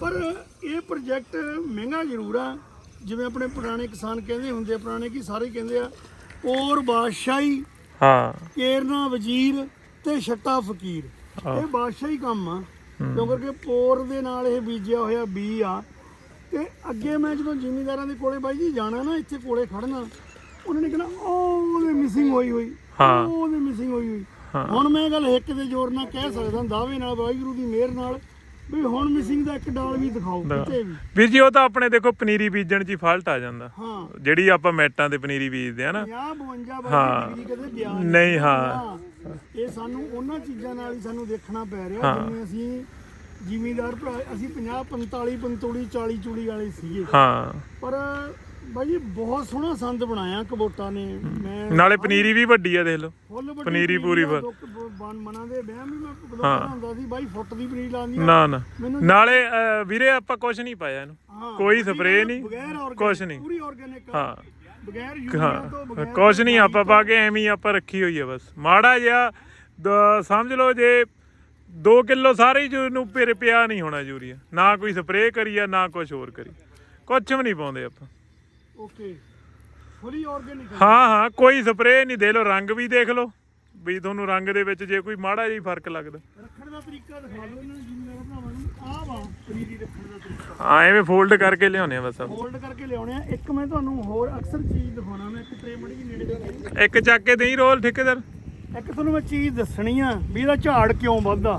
Speaker 2: ਪਰ ਇਹ ਪ੍ਰੋਜੈਕਟ ਮਹਿੰਗਾ ਜ਼ਰੂਰ ਆ। ਜਿਵੇਂ ਆਪਣੇ ਪੁਰਾਣੇ ਕਿਸਾਨ ਕਹਿੰਦੇ ਹੁੰਦੇ ਆ ਪੁਰਾਣੇ ਕੀ ਸਾਰੇ ਕਹਿੰਦੇ ਆ ਔਰ ਬਾਦਸ਼ਾਹੀ
Speaker 1: ਹਾਂ।
Speaker 2: ਕੇਰਨਾ ਵਜ਼ੀਰ ਤੇ ਛੱਟਾ ਫਕੀਰ। ਇਹ ਬਾਦਸ਼ਾਹੀ ਕੰਮ ਆ। ਕਿਉਂਕਿ ਕਿ ਪੋਰ ਦੇ ਨਾਲ ਇਹ ਬੀਜਿਆ ਹੋਇਆ ਬੀ ਆ। ਤੇ ਅੱਗੇ ਮੈਂ ਜਦੋਂ ਜ਼ਿਮੀਂਦਾਰਾਂ ਦੇ ਕੋਲੇ ਬਾਈ ਜੀ ਜਾਣਾ ਨਾ ਇੱਥੇ ਕੋਲੇ ਖੜਨਾ। ਉਹਨਾਂ ਨੇ ਕਹਿਣਾ ਉਹ ਉਹਦੇ ਮਿਸਿੰਗ ਹੋਈ ਹੋਈ
Speaker 1: ਹਾਂ।
Speaker 2: ਉਹ ਉਹਦੇ ਮਿਸਿੰਗ ਹੋਈ ਹੋਈ
Speaker 1: ਹਾਂ।
Speaker 2: ਹੁਣ ਮੈਂ ਇਹ ਗੱਲ ਇੱਕ ਦੇ ਜ਼ੋਰ ਨਾਲ ਕਹਿ ਸਕਦਾ ਦਾਅਵੇ ਨਾਲ ਵਾਹਿਗੁਰੂ ਦੀ ਮਿਹਰ ਨਾਲ ਵੀ ਹੁਣ ਮਿਸਿੰਗ ਦਾ ਇੱਕ ਡਾਲ ਵੀ ਦਿਖਾਓ ਕਿਤੇ ਵੀ
Speaker 1: ਵੀਰ ਜੀ ਉਹ ਤਾਂ ਆਪਣੇ ਦੇਖੋ ਪਨੀਰੀ ਬੀਜਣ 'ਚ ਹੀ ਫਾਲਟ ਆ ਜਾਂਦਾ
Speaker 2: ਹਾਂ
Speaker 1: ਜਿਹੜੀ ਆਪਾਂ ਮੈਟਾਂ ਤੇ ਪਨੀਰੀ ਬੀਜਦੇ ਆ ਨਾ
Speaker 2: 50 52
Speaker 1: ਹਾਂ।
Speaker 2: ਡਿਗਰੀ ਕਦੇ
Speaker 1: ਨਹੀਂ, ਹਾਂ।
Speaker 2: ਇਹ ਸਾਨੂੰ ਉਹਨਾਂ ਚੀਜ਼ਾਂ ਨਾਲ ਹੀ ਸਾਨੂੰ ਦੇਖਣਾ ਪੈ ਰਿਹਾ। ਜਿਵੇਂ ਅਸੀਂ ਜ਼ਿਮੀਦਾਰ ਭਰਾ ਅਸੀਂ 50 45 ਪੰਤੋੜੀ 40 ਚੂੜੀ ਵਾਲੇ ਸੀਗੇ
Speaker 1: ਹਾਂ
Speaker 2: ਪਰ ਬਾਈ ਜੀ ਬਹੁਤ ਸੋਹਣਾ ਸੰਦ ਬਣਾਇਆ ਕਬੋਟਾ ਨੇ। ਮੈਂ
Speaker 1: ਨਾਲੇ ਪਨੀਰੀ ਵੀ ਵੱਡੀ ਆ ਦੇਖ ਲਓ।
Speaker 2: ਫੁੱਲ ਵੱਡੀ
Speaker 1: ਪਨੀਰੀ ਪੂਰੀ
Speaker 2: ਆ,
Speaker 1: ਫੁੱਲ।
Speaker 2: ਦੁੱਖ ਬ- ਬਨ ਮਨਾਂ ਦੇ ਵਹਿਮ ਵੀ ਮੈਂ
Speaker 1: ਹਾਂ।
Speaker 2: ਬਲੋਕਦਾ ਹੁੰਦਾ ਸੀ। ਬਾਈ ਫੁੱਟ ਦੀ ਪਨੀਰੀ ਲਾਉਂਦੀ ਆ।
Speaker 1: ਨਾ ਨਾ।
Speaker 2: ਮੈਨੂੰ
Speaker 1: ਨਾਲੇ ਅਹ, ਵੀਰੇ ਆਪਾਂ ਕੁਝ ਨਹੀਂ ਪਾਇਆ ਇਹਨੂੰ। ਕੋਈ ਸਪਰੇਅ
Speaker 2: ਗੱਲ,
Speaker 1: ਨਹੀਂ,
Speaker 2: organic,
Speaker 1: ਕੁਛ ਨਹੀਂ।
Speaker 2: ਪੂਰੀ ਆਰਗੇਨਿਕ
Speaker 1: ਹਾਂ।
Speaker 2: ਬਗੈਰ ਯੂਰੀਆ ਤੋਂ
Speaker 1: ਹਾਂ
Speaker 2: ਬਗੈਰ
Speaker 1: ਕੁਝ ਨਹੀਂ ਆਪਾਂ ਪਾ ਕੇ ਐਵੇਂ ਹੀ ਆਪਾਂ ਰੱਖੀ ਹੋਈ ਆ ਬਸ। ਮਾੜਾ ਜਿਹਾ ਦ- ਸਮਝ ਲਓ ਜੇ 2 ਕਿਲੋ ਸਾਰੇ ਹੀ ਨੂੰ ਪਿਰ ਪਿਆ ਨਹੀਂ ਹੋਣਾ ਯੂਰੀਆ। ਨਾ ਕੋਈ ਸਪਰੇਅ ਕਰੀ ਆ ਨਾ ਕੁਝ ਹੋਰ ਕਰੀ। ਕੁਝ ਵੀ ਨਹੀਂ ਪਾਉਂਦੇ ਆਪਾਂ।
Speaker 2: ਓਕੇ ਫੁੱਲੀ ਆਰਗੇਨਿਕ
Speaker 1: ਹਾਂ। ਹਾਂ ਕੋਈ ਸਪਰੇਅ ਨਹੀਂ ਦੇ ਲਓ ਰੰਗ ਵੀ ਦੇਖ ਲਓ ਵੀ ਤੁਹਾਨੂੰ ਰੰਗ ਦੇ ਵਿੱਚ ਜੇ ਕੋਈ ਮਾੜਾ ਜਿਹਾ ਫ਼ਰਕ ਲੱਗਦਾ।
Speaker 2: ਰੱਖਣ ਦਾ ਤਰੀਕਾ ਦਿਖਾ ਦਿਓ ਇਹਨਾਂ ਨੂੰ ਜਿੰਨੇ ਭਰਾਵਾਂ ਨੂੰ ਆਹ ਵਾ ਪਨੀਰੀ ਰੱਖਣ ਦਾ ਤਰੀਕਾ।
Speaker 1: ਹਾਂ ਐਵੇਂ ਫੋਲਡ ਕਰਕੇ ਲਿਆਉਣੇ ਆ ਬਸ।
Speaker 2: ਹੋਲਡ ਕਰਕੇ ਲਿਆਉਣੇ ਆ। ਇੱਕ ਮੈਂ ਤੁਹਾਨੂੰ ਹੋਰ ਅਕਸਰ ਚੀਜ਼ ਦਿਖਾਉਣਾ ਮੈਂ ਇੱਕ ਟਰੇ ਮੜੀ ਨੇੜੇ ਦੇ।
Speaker 1: ਇੱਕ ਚੱਕ ਕੇ ਦੇਈ ਰੋਲ ਠੇਕੇਦਾਰ?
Speaker 2: ਇੱਕ ਤੁਹਾਨੂੰ ਮੈਂ ਚੀਜ਼ ਦੱਸਣੀ ਆ ਵੀ ਇਹਦਾ ਝਾੜ ਕਿਉਂ ਵੱਧਦਾ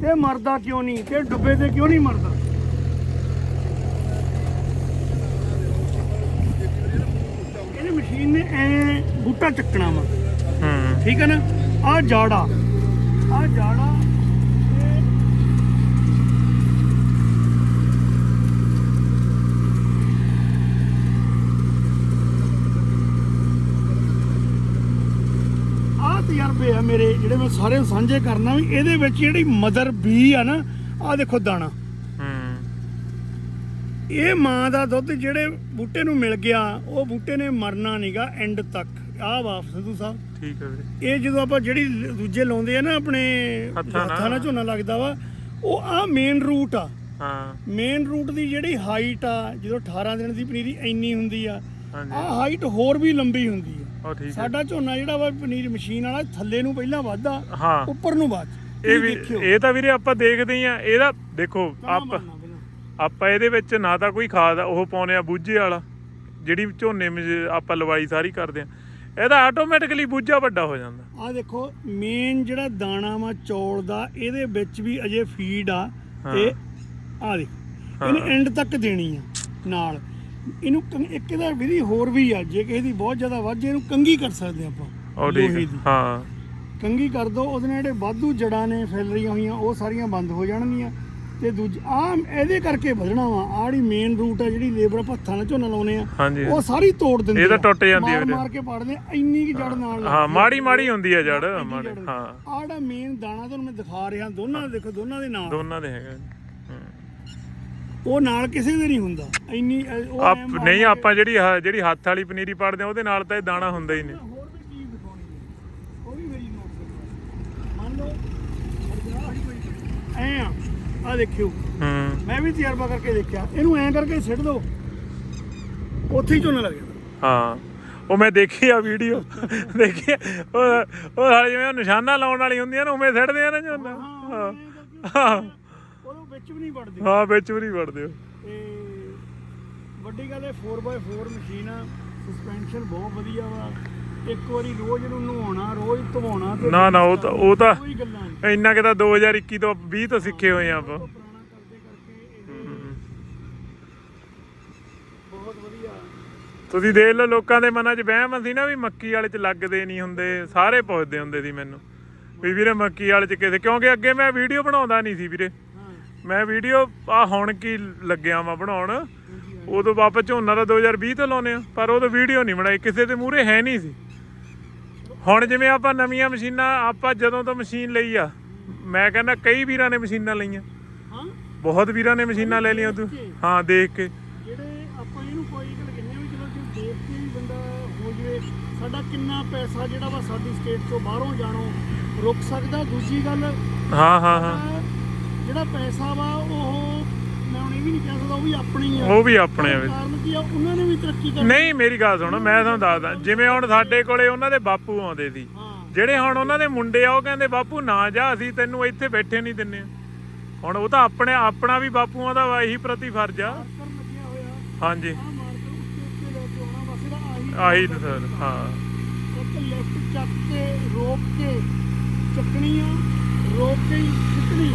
Speaker 2: ਤੇ ਮਰਦਾ ਕਿਉਂ ਨਹੀਂ ਤੇ ਡੁੱਬੇ ਤੇ ਕਿਉਂ ਨਹੀਂ ਮਰਦਾ? ਇਹਦੀ ਮਸ਼ੀਨ ਨੇ ਐ ਬੂਟਾ ਚੱਕਣਾ ਵਾ।
Speaker 1: ਹੂੰ।
Speaker 2: ਠੀਕ ਹੈ ਨਾ? ਆ ਜਾੜਾ। ਆ ਜਾੜਾ ਤਜਰਬੇ ਆ ਮੇਰੇ ਜਿਹੜੇ ਮੈਂ ਸਾਰੇ ਸਾਂਝੇ ਕਰਨਾ ਵੀ ਇਹਦੇ ਵਿੱਚ ਜਿਹੜੀ ਮਦਰ ਬੀ ਆ ਨਾ ਆ ਦੇਖੋ ਦਾਣਾ। ਇਹ ਮਾਂ ਦਾ ਦੁੱਧ ਜਿਹੜੇ ਬੂਟੇ ਨੂੰ ਮਿਲ ਗਿਆ ਉਹ ਬੂਟੇ ਨੇ ਮਰਨਾ ਨਹੀਂਗਾ ਐਂਡ ਤੱਕ। ਆ ਵਾਪਸ ਸਿੱਧੂ ਸਾਹਿਬ।
Speaker 1: ਠੀਕ ਹੈ ਵੀਰੇ।
Speaker 2: ਇਹ ਜਦੋਂ ਆਪਾਂ ਜਿਹੜੀ ਦੂਜੇ ਲਾਉਂਦੇ ਆ ਨਾ ਆਪਣੇ
Speaker 1: ਹੱਥਾਂ ਨਾਲ।
Speaker 2: ਝੋਨਾ ਲੱਗਦਾ ਵਾ ਉਹ ਆ ਮੇਨ ਰੂਟ ਆ।
Speaker 1: ਹਾਂ।
Speaker 2: ਮੇਨ ਰੂਟ ਦੀ ਜਿਹੜੀ ਹਾਈਟ ਆ ਜਦੋਂ 18 ਦਿਨ ਦੀ ਪਨੀਰੀ ਇੰਨੀ ਹੁੰਦੀ ਆ ਆ ਹਾਈਟ ਹੋਰ ਵੀ ਲੰਬੀ ਹੁੰਦੀ ਆ। ਸਾਡਾ ਝੋਨਾ ਜਿਹੜਾ ਵਾ ਪਨੀਰ ਮਸ਼ੀਨ ਵਾਲਾ ਥੱਲੇ ਨੂੰ ਪਹਿਲਾਂ ਵੱਧਦਾ ਉੱਪਰ ਨੂੰ 'ਚ।
Speaker 1: ਇਹ ਵੀ ਇਹ ਤਾਂ ਵੀਰੇ ਆਪਾਂ ਦੇਖਦੇ ਹੀ ਆ ਇਹਦਾ ਦੇਖੋ ਆਪ। ਆਪਾਂ ਇਹਦੇ ਵਿੱਚ ਨਾ ਤਾਂ ਕੋਈ ਖਾਦ ਉਹ ਪਾਉਨੇ ਆ ਬੂਝੇ ਵਾਲਾ ਜਿਹੜੀ ਝੋਨੇ ਵਿੱਚ ਆਪਾਂ ਲਵਾਈ ਸਾਰੀ ਕਰਦੇ ਆ। ਇਹਦਾ ਆਟੋਮੈਟਿਕਲੀ ਬੂਝਾ ਵੱਡਾ ਹੋ ਜਾਂਦਾ।
Speaker 2: ਆ ਦੇਖੋ ਮੇਨ ਜਿਹੜਾ ਦਾਣਾ ਵਾ ਚੌਲ ਦਾ ਇਹਦੇ ਵਿੱਚ ਵੀ ਅਜੇ ਫੀਡ ਆ ਤੇ ਆ ਦੇਖ ਇਹਨੇ ਐਂਡ ਤੱਕ ਦੇਣੀ ਆ ਨਾਲ। ਇਹਨੂੰ ਇੱਕ ਇਹਦਾ ਵਿਧੀ ਹੋਰ ਵੀ ਆ ਜੇ ਕਿਸੇ ਦੀ ਬਹੁਤ ਜ਼ਿਆਦਾ ਵੱਧ ਜੇ ਇਹਨੂੰ ਕੰਗੀ ਕਰ ਸਕਦੇ ਆਪਾਂ
Speaker 1: ਉਹ ਠੀਕ। ਹਾਂ।
Speaker 2: ਕੰਗੀ ਕਰ ਦੋ ਉਹਦੇ ਨਾਲ ਜਿਹੜੇ ਵਾਧੂ ਜੜਾਂ ਨੇ ਫੈਲ ਰਹੀਆਂ ਹੋਈਆਂ ਉਹ ਸਾਰੀਆਂ ਬੰਦ ਹੋ ਜਾਣਗੀਆਂ। ਤੇ ਦੂਜੀ ਆ ਇਹਦੇ ਕਰਕੇ ਵਧਣਾ ਵਾ ਜਿਹੜੀ ਮੇਨ ਰੂਟ ਆ ਜਿਹੜੀ ਲੇਬਰ ਹੱਥਾਂ ਨਾਲ ਝੋਨਾ ਲਾਉਨੇ ਆ
Speaker 1: ਹਾਂਜੀ
Speaker 2: ਉਹ ਸਾਰੀ ਤੋੜ ਦਿੰਦੇ
Speaker 1: ਇਹ ਤਾਂ
Speaker 2: ਆ।
Speaker 1: ਟੁੱਟ ਜਾਂਦੀ ਆ
Speaker 2: ਮਾਰ
Speaker 1: ਵੀਰੇ।
Speaker 2: ਮਾਰ ਕੇ ਪਾੜਦੇ ਆ, ਇੰਨੀ ਕਿ ਜੜ ਨਾਲ
Speaker 1: ਹਾਂ। ਮਾੜੀ ਮਾੜੀ ਹੁੰਦੀ ਆ ਜੜ ਮਾੜੀ। ਹਾਂ
Speaker 2: ਜਿਹੜਾ ਮੇਨ ਦਾਣਾ ਤੁਹਾਨੂੰ ਮੈਂ ਦਿਖਾ ਰਿਹਾ ਦੋਨਾਂ ਦੇ ਦੇਖੋ ਦੋਨਾਂ ਦੇ ਨਾਲ
Speaker 1: ਦੋਨਾਂ ਦੇ ਹੈਗਾ ਜੀ। ਹੂੰ।
Speaker 2: ਉਹ ਨਾਲ ਕਿਸੇ ਦੇ ਨਹੀਂ ਹੁੰਦਾ ਇੰਨੀ ਅ, ਉਹ
Speaker 1: ਆਪ
Speaker 2: ਐਂ ਮਾਰ
Speaker 1: ਨਹੀਂ ਆਪਾਂ ਜਿਹੜੀ ਆਹ- ਜਿਹੜੀ ਹੱਥ ਵਾਲੀ ਪਨੀਰੀ ਪਾੜਦੇ ਆ ਉਹਦੇ ਨਾਲ ਤਾਂ ਇਹ ਦਾਣਾ ਹੁੰਦਾ ਹੀ ਨਹੀਂ
Speaker 2: ਹੋਰ ਵੀ ਚੀਜ਼ ਦਿਖਾਉਣੀ ਹੈ ਉਹ ਵੀ ਮੇਰੀ ਨੋਟ ਕਰੋ ਮੰਨ ਲਓ ਐ ਆ ਆ ਦੇਖਿਓ।
Speaker 1: ਹੂੰ।
Speaker 2: ਮੈਂ ਵੀ ਤਜਰਬਾ ਕਰਕੇ ਦੇਖਿਆ। ਇਹਨੂੰ ਐਂ ਕਰਕੇ ਸਿੱਟ ਦੋ। ਉੱਥੇ ਹੀ ਝੋਨਾ ਲੱਗ ਜਾਂਦਾ।
Speaker 1: ਹਾਂ। ਉਹ ਮੈਂ ਦੇਖੀ ਆ ਵੀਡੀਓ। ਦੇਖੀ ਆ। ਉਹ ਉਹ ਹਾਲੇ ਜਿਵੇਂ ਉਹ ਨਿਸ਼ਾਨਾ ਲਾਉਣ ਵਾਲੀ ਹੁੰਦੀਆਂ ਨਾ ਉਵੇਂ ਸਿੱਟਦੇ ਆ ਨਾ ਝੋਨਾ। ਹਾਂ ਹਾਂ
Speaker 2: ਉਹਦੇ ਵਿੱਚ ਵੀ ਨਹੀਂ ਵੜਦੇ।
Speaker 1: ਹਾਂ ਵਿੱਚ ਵੀ ਨਹੀਂ ਵੜਦੇ ਉਹ।
Speaker 2: ਤੇ ਵੱਡੀ ਗੱਲ ਹੈ 4x4 ਮਸ਼ੀਨ ਆ। ਸਸਪੈਂਸ਼ਨ ਬਹੁਤ ਵਧੀਆ ਵਾ। ਇੱਕ ਵਾਰੀ ਰੋਜ਼ ਇਹਨੂੰ ਨਹਾਉਣਾ ਰੋਜ਼ ਧਵਾਉਣਾ ਤੇ
Speaker 1: ਨਾ ਨਾ ਉਹ ਤਾਂ ਉਹ ਤਾਂ
Speaker 2: ਕੋਈ ਗੱਲਾਂ ਨਹੀਂ
Speaker 1: ਇੰਨਾ ਕਿ ਤਾਂ 2021 ਤੋਂ 20 ਤੋਂ ਸਿੱਖੇ ਹੋਏ ਆ ਆਪਾਂ।
Speaker 2: ਉਹ ਪੁਰਾਣਾ ਕਰਦੇ ਕਰਕੇ ਇਹ
Speaker 1: ਤੁਸੀਂ ਦੇਖ ਲਓ ਲੋਕਾਂ ਦੇ ਮਨਾਂ 'ਚ ਵਹਿਮ ਸੀ ਨਾ ਵੀ ਮੱਕੀ ਵਾਲੇ 'ਚ ਲੱਗਦੇ ਨਹੀਂ ਹੁੰਦੇ ਸਾਰੇ ਪੁੱਛਦੇ ਹੁੰਦੇ ਸੀ ਮੈਨੂੰ ਵੀ ਵੀਰੇ ਮੱਕੀ ਵਾਲੇ 'ਚ ਕਿਸੇ ਕਿਉਂਕਿ ਅੱਗੇ ਮੈਂ ਵੀਡੀਓ ਬਣਾਉਂਦਾ ਨਹੀਂ ਸੀ ਵੀਰੇ।
Speaker 2: ਹਾਂ।
Speaker 1: ਮੈਂ ਵੀਡੀਓ ਆ ਹੁਣ ਕੀ ਲੱਗਿਆ ਮੈਂ ਬਣਾਉਣ। ਉਦੋਂ ਵਾਪਸ ਝੋਨਾ ਦਾ 2020 ਤੋਂ ਲਾਉਨੇ ਆ ਪਰ ਉਦੋਂ ਵੀਡੀਓ ਨਹੀਂ ਬਣਾਈ ਕਿਸੇ ਦੇ ਮੂਹਰੇ ਹੈ ਨਹੀਂ ਸੀ। ਹੁਣ ਜਿਵੇਂ ਆਪਾਂ ਨਵੀਆਂ ਮਸ਼ੀਨਾਂ ਆਪਾਂ ਜਦੋਂ ਤੋਂ ਮਸ਼ੀਨ ਲਈ ਆ ਮੈਂ ਕਹਿੰਦਾ ਕਈ ਵੀਰਾਂ ਨੇ ਮਸ਼ੀਨਾਂ ਲਈਆਂ।
Speaker 2: ਹਾਂ?
Speaker 1: ਬਹੁਤ ਵੀਰਾਂ ਨੇ ਮਸ਼ੀਨਾਂ ਲੈ ਲਈਆਂ ਤੂੰ। ਹਾਂ ਦੇਖ ਕੇ।
Speaker 2: ਜਿਹੜੇ ਆਪਾਂ ਇਹਨੂੰ ਕੋਈ ਗੱਲ ਆ ਵੀ ਚਲੋ ਜੇ ਦੇਖ ਕੇ ਵੀ ਬੰਦਾ ਹੋ ਜਵੇ ਸਾਡਾ ਕਿੰਨਾ ਪੈਸਾ ਜਿਹੜਾ ਵਾ ਸਾਡੀ ਸਟੇਟ ਤੋਂ ਬਾਹਰੋਂ ਜਾਣੋ ਰੁਕ ਸਕਦਾ। ਦੂਜੀ ਗੱਲ
Speaker 1: ਹਾਂ ਹਾਂ ਹਾਂ।
Speaker 2: ਅਹ, ਜਿਹੜਾ ਪੈਸਾ ਵਾ ਉਹ ਵੀ ਉਹ ਵੀ ਆਪਣੀ ਆ।
Speaker 1: ਉਹ ਵੀ ਆਪਣੇ ਆ ਵਿੱਚ
Speaker 2: ਕਾਰਨ ਕੀ ਆ? ਉਹਨਾਂ ਨੇ ਵੀ ਤਰੱਕੀ ਕਰਨੀ।
Speaker 1: ਨਹੀਂ ਮੇਰੀ ਗੱਲ ਸੁਣ ਮੈਂ ਤੁਹਾਨੂੰ ਦੱਸਦਾ। ਜਿਵੇਂ ਹੁਣ ਸਾਡੇ ਕੋਲੇ ਉਹਨਾਂ ਦੇ ਬਾਪੂ ਆਉਂਦੇ ਸੀ।
Speaker 2: ਹਾਂ।
Speaker 1: ਜਿਹੜੇ ਹੁਣ ਉਹਨਾਂ ਦੇ ਮੁੰਡੇ ਆ ਉਹ ਕਹਿੰਦੇ ਬਾਪੂ ਨਾ ਜਾ ਅਸੀਂ ਤੈਨੂੰ ਇੱਥੇ ਬੈਠੇ ਨਹੀਂ ਦਿੰਨੇ। ਹੁਣ ਉਹ ਤਾਂ ਆਪਣੇ ਆਪਣਾ ਵੀ ਬਾਪੂਆਂ ਦਾ ਵਾ ਇਹੀ ਪ੍ਰਤੀ ਫਰਜ਼ ਆ।
Speaker 2: ਮਾਰਕਰ ਲੱਗਿਆ ਹੋਇਆ।
Speaker 1: ਹਾਂਜੀ।
Speaker 2: ਆ ਮਾਰਕਰ ਉੱਤੇ ਉੱਤੇ ਲੈ ਕੇ ਆਉਣਾ ਬਸ ਇਹਦਾ ਆਹੀ
Speaker 1: ਆਹੀ ਤਾਂ ਸਰ ਹਾਂ।
Speaker 2: ਇੱਕ ਲੈਫਟ ਚੱਕ ਕੇ ਰੋਕ ਕੇ ਚੱਕਣੀ ਆ ਰੋਕ ਕੇ ਹੀ ਸਿੱਟਣੀ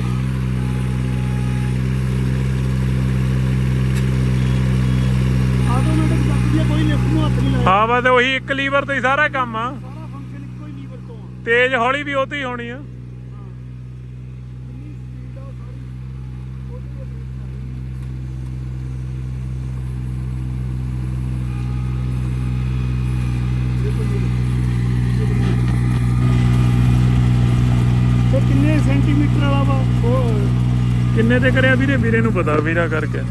Speaker 2: ਆਟੋਮੈਟਿਕ ਚੱਕਦੀ ਆ ਕੋਈ ਲਿਫਟ ਨੂੰ ਹੱਥ ਨਹੀਂ ਲਾਇਆ
Speaker 1: ਹਾਂ ਬਸ ਉਹੀ ਇੱਕ ਲੀਵਰ ਤੋਂ ਹੀ ਸਾਰਾ ਕੰਮ ਆ।
Speaker 2: ਸਾਰਾ ਫੰਕਸ਼ਨ ਇੱਕੋ ਹੀ ਲੀਵਰ ਤੋਂ ਆ।
Speaker 1: ਤੇਜ਼ ਹੌਲੀ ਵੀ ਉਹ ਤੋਂ ਹੀ ਹੋਣੀ ਆ।
Speaker 2: ਕਿੰਨੀ ਤੇ ਕਿੰਨੇ ਸੈਂਟੀਮੀਟਰ ਵਾਲਾ ਵਾ? ਉਹ
Speaker 1: ਕਿੰਨੇ ਤੇ ਕਰਿਆ ਵੀਰੇ? ਵੀਰੇ ਨੂੰ ਪਤਾ ਵੀਰਾ ਕਰਕੇ।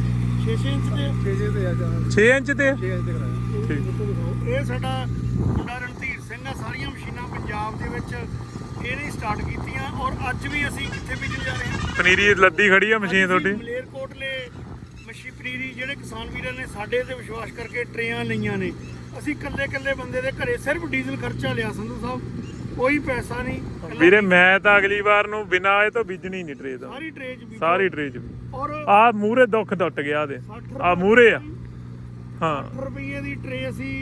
Speaker 2: 6 ਇੰਚ ਦੇ
Speaker 3: 6 ਤੇ ਆ ਜਾ
Speaker 1: 6 ਇੰਚ ਤੇ
Speaker 3: 6 ਇੰਚ ਕਰਾਇਆ।
Speaker 1: ਠੀਕ।
Speaker 2: ਇਹ ਸਾਡਾ ਮੁੰਡਾ ਰਣਧੀਰ ਸਿੰਘ ਆ ਸਾਰੀਆਂ ਮਸ਼ੀਨਾਂ ਪੰਜਾਬ ਦੇ ਵਿੱਚ ਇਹਨੇ ਸਟਾਰਟ ਕੀਤੀਆਂ ਔਰ ਅੱਜ ਵੀ ਅਸੀਂ ਕਿੱਥੇ ਭੇਜਣ ਜਾ ਰਹੇ ਹਾਂ।
Speaker 1: ਪਨੀਰੀ ਲੱਦੀ ਖੜੀ ਆ ਮਸ਼ੀਨ ਤੁਹਾਡੀ?
Speaker 2: ਮਲੇਰਕੋਟਲੇ ਮੱਛੀ ਪਨੀਰੀ ਜਿਹੜੇ ਕਿਸਾਨ ਵੀਰਾਂ ਨੇ ਸਾਡੇ ਤੇ ਵਿਸ਼ਵਾਸ ਕਰਕੇ ਟਰੇਆਂ ਲਈਆਂ ਨੇ। ਅਸੀਂ ਇਕੱਲੇ ਇਕੱਲੇ ਬੰਦੇ ਦੇ ਘਰੇ ਸਿਰਫ ਡੀਜ਼ਲ ਖਰਚਾ ਲਿਆ ਸੰਧੂ ਸਾਹਿਬ ਕੋਈ ਪੈਸਾ ਨਹੀਂ।
Speaker 1: ਵੀਰੇ ਮੈਂ ਤਾਂ ਅਗਲੀ ਵਾਰ ਨੂੰ ਬਿਨਾਂ ਇਹ ਤੋਂ ਬੀਜਣੀ ਨਹੀਂ ਟਰੇ ਦਾ
Speaker 2: ਸਾਰੀ ਟਰੇ ਚ ਵੀ
Speaker 1: ਸਾਰੀ ਟਰੇ ਚ ਵੀ।
Speaker 2: ਔਰ
Speaker 1: ਆ ਮੂਰੇ ਦੁੱਖ ਟੁੱਟ ਗਿਆ ਦੇ
Speaker 2: 60
Speaker 1: ਆ ਮੂਰੇ ਆ। ਹਾਂ।
Speaker 2: 60 ਰੁਪਏ ਦੀ ਟਰੇ ਅਸੀਂ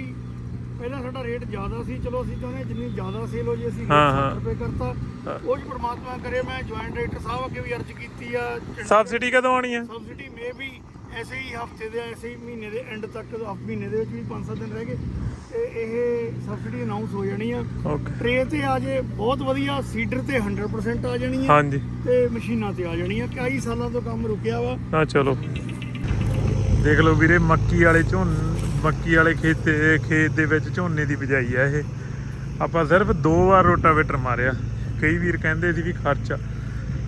Speaker 2: ਪਹਿਲਾਂ ਸਾਡਾ ਰੇਟ ਜ਼ਿਆਦਾ ਸੀ ਚਲੋ ਅਸੀਂ ਚਾਹੁੰਦੇ ਹਾਂ ਜਿੰਨੀ ਜ਼ਿਆਦਾ ਸੇਲ ਹੋ ਜੇ ਅਸੀਂ
Speaker 1: ਹਾਂ,
Speaker 2: 60
Speaker 1: ਹਾਂ।
Speaker 2: ਰੁਪਏ ਕਰਤਾ।
Speaker 1: ਹਾਂ।
Speaker 2: ਉਹ ਜੀ ਪ੍ਰਮਾਤਮਾ ਕਰੇ ਮੈਂ ਜੁਆਇੰਟ ਡਾਇਰੈਕਟਰ ਸਾਹਿਬ ਅੱਗੇ ਵੀ ਅਰਜ਼ ਕੀਤੀ ਆ
Speaker 1: ਸਬਸਿਡੀ ਕਦੋਂ ਆਣੀ ਆ?
Speaker 2: ਸਬਸਿਡੀ ਮੇ ਵੀ ਐਸੇ ਹੀ ਹਫ਼ਤੇ ਦੇ ਐਸੇ ਹੀ ਮਹੀਨੇ ਦੇ ਐਂਡ ਤੱਕ ਆਫ ਮਹੀਨੇ ਦੇ ਵਿੱਚ ਵੀ 5-7 ਦਿਨ ਰਹਿ ਗਏ। ਤੇ ਇਹ ਸਬਸਿਡੀ ਅਨਾਉਂਸ ਹੋ ਜਾਣੀ ਆ।
Speaker 1: ਓਕੇ
Speaker 2: ਟਰੇ ਤੇ ਆ ਜੇ ਬਹੁਤ ਵਧੀਆ ਸੀਡਰ ਤੇ 100% ਆ ਜਾਣੀ ਆ।
Speaker 1: ਹਾਂਜੀ।
Speaker 2: ਤੇ ਮਸ਼ੀਨਾਂ ਤੇ ਆ ਜਾਣੀ ਆ। ਕਈ ਸਾਲਾਂ ਤੋਂ ਕੰਮ ਰੁਕਿਆ ਵਾ।
Speaker 1: ਆ ਚਲੋ। ਦੇਖ ਲਓ ਵੀਰੇ ਮੱਕੀ ਵਾਲੇ ਝੋਨ ਮੱਕੀ ਵਾਲੇ ਖੇਤ ਖੇਤ ਦੇ ਵਿੱਚ ਝੋਨੇ ਦੀ ਬਿਜਾਈ ਆ ਇਹ। ਆਪਾਂ ਸਿਰਫ ਦੋ ਵਾਰ ਰੋਟਾਵੇਟਰ ਮਾਰਿਆ। ਕਈ ਵੀਰ ਕਹਿੰਦੇ ਸੀ ਵੀ ਖਰਚਾ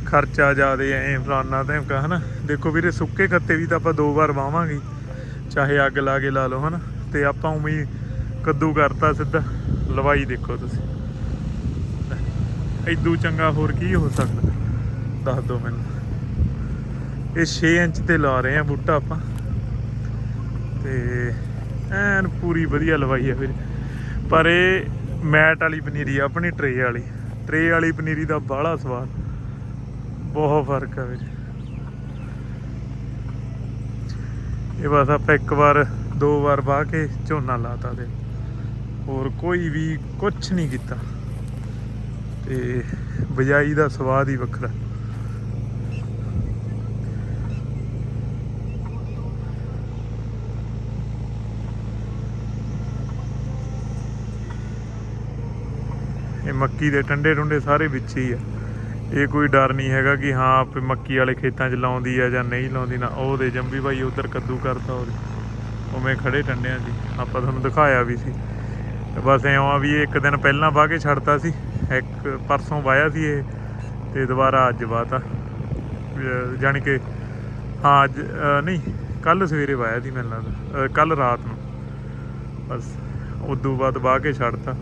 Speaker 1: ਖਰਚਾ ਜ਼ਿਆਦੇ ਐ ਫਲਾਨਾ ਤੇ ਹਨਾ? ਦੇਖੋ ਵੀਰੇ, ਸੁੱਕੇ ਖੱਤੇ ਵੀ ਤਾਂ ਆਪਾਂ ਦੋ ਵਾਰ ਵਾਵਾਂਗੇ, ਚਾਹੇ ਅੱਗ ਲਾ ਕੇ ਲਾ ਲਓ, ਹਨਾ? ਤੇ ਆਪਾਂ ਉਵੇਂ ਕੱਦੂ ਕਰਤਾ ਸਿੱਧਾ। ਲਵਾਈ ਦੇਖੋ ਤੁਸੀਂ। ਐਦੂ ਚੰਗਾ ਹੋਰ ਕੀ ਹੋ ਸਕਦਾ? ਦੱਸ ਦਿਓ ਮੈਨੂੰ। ਇਹ 6 ਇੰਚ ਤੇ ਲਾ ਰਹੇ ਆ ਬੂਟਾ ਆਪਾਂ। ਤੇ ਐਨ ਪੂਰੀ ਵਧੀਆ ਲਵਾਈ ਆ ਵੀਰੇ ਪਰ ਇਹ ਮੈਟ ਵਾਲੀ ਪਨੀਰੀ ਆ, ਆਪਣੀ ਟਰੇ ਵਾਲੀ। ਟਰੇ ਵਾਲੀ ਪਨੀਰੀ ਦਾ ਬਾਹਲਾ ਸਵਾਦ। ਬਹੁਤ ਫ਼ਰਕ ਆ ਵੀਰੇ। ਇਹ ਬਸ ਆਪਾਂ ਇੱਕ ਵਾਰ, ਦੋ ਵਾਰ ਵਾਹ ਕੇ ਝੋਨਾ ਲਾਤਾ ਤੇ ਹੋਰ ਕੋਈ ਵੀ ਕੁਝ ਨਹੀਂ ਕੀਤਾ। ਤੇ ਬਜਾਈ ਦਾ ਸਵਾਦ ਹੀ ਵੱਖਰਾ। ਇਹ ਮੱਕੀ ਦੇ ਟੰਡੇ ਟੁੰਡੇ ਸਾਰੇ ਵਿੱਚ ਹੀ ਆ। ਇਹ ਕੋਈ ਡਰ ਨਹੀਂ ਹੈਗਾ ਕਿ ਹਾਂ ਆਪੇ ਮੱਕੀ ਵਾਲੇ ਖੇਤਾਂ 'ਚ ਲਾਉਂਦੀ ਆ ਜਾਂ ਨਹੀਂ ਲਾਉਂਦੀ, ਨਾ ਉਹ ਦੇ ਜੰਬੀ ਭਾਈ ਉਧਰ ਕੱਦੂ ਕਰਤਾ ਉਹਦੇ। ਉਵੇਂ ਖੜੇ ਟੰਡਿਆਂ ਦੀ ਆਪਾਂ ਤੁਹਾਨੂੰ ਦਿਖਾਇਆ ਵੀ ਸੀ। ਬਸ ਐਂ ਆ ਵੀ ਇਹ ਇੱਕ ਦਿਨ ਪਹਿਲਾਂ ਵਾਹ ਕੇ ਛੱਡਤਾ ਸੀ। ਇੱਕ ਪਰਸੋਂ ਵਾਇਆ ਸੀ ਇਹ ਤੇ ਦੁਬਾਰਾ ਅੱਜ ਵਾਹਤਾ। ਜਾਣੀ ਕਿ ਹਾਂ, ਅੱਜ ਨਹੀਂ, ਕੱਲ ਸਵੇਰੇ ਵਾਇਆ ਸੀ ਮੈਨੂੰ ਲੱਗਦਾ ਕੱਲ ਰਾਤ ਨੂੰ। ਬਸ, ਉਦੋਂ ਬਾਅਦ ਵਾਹ ਕੇ ਛੱਡਤਾ।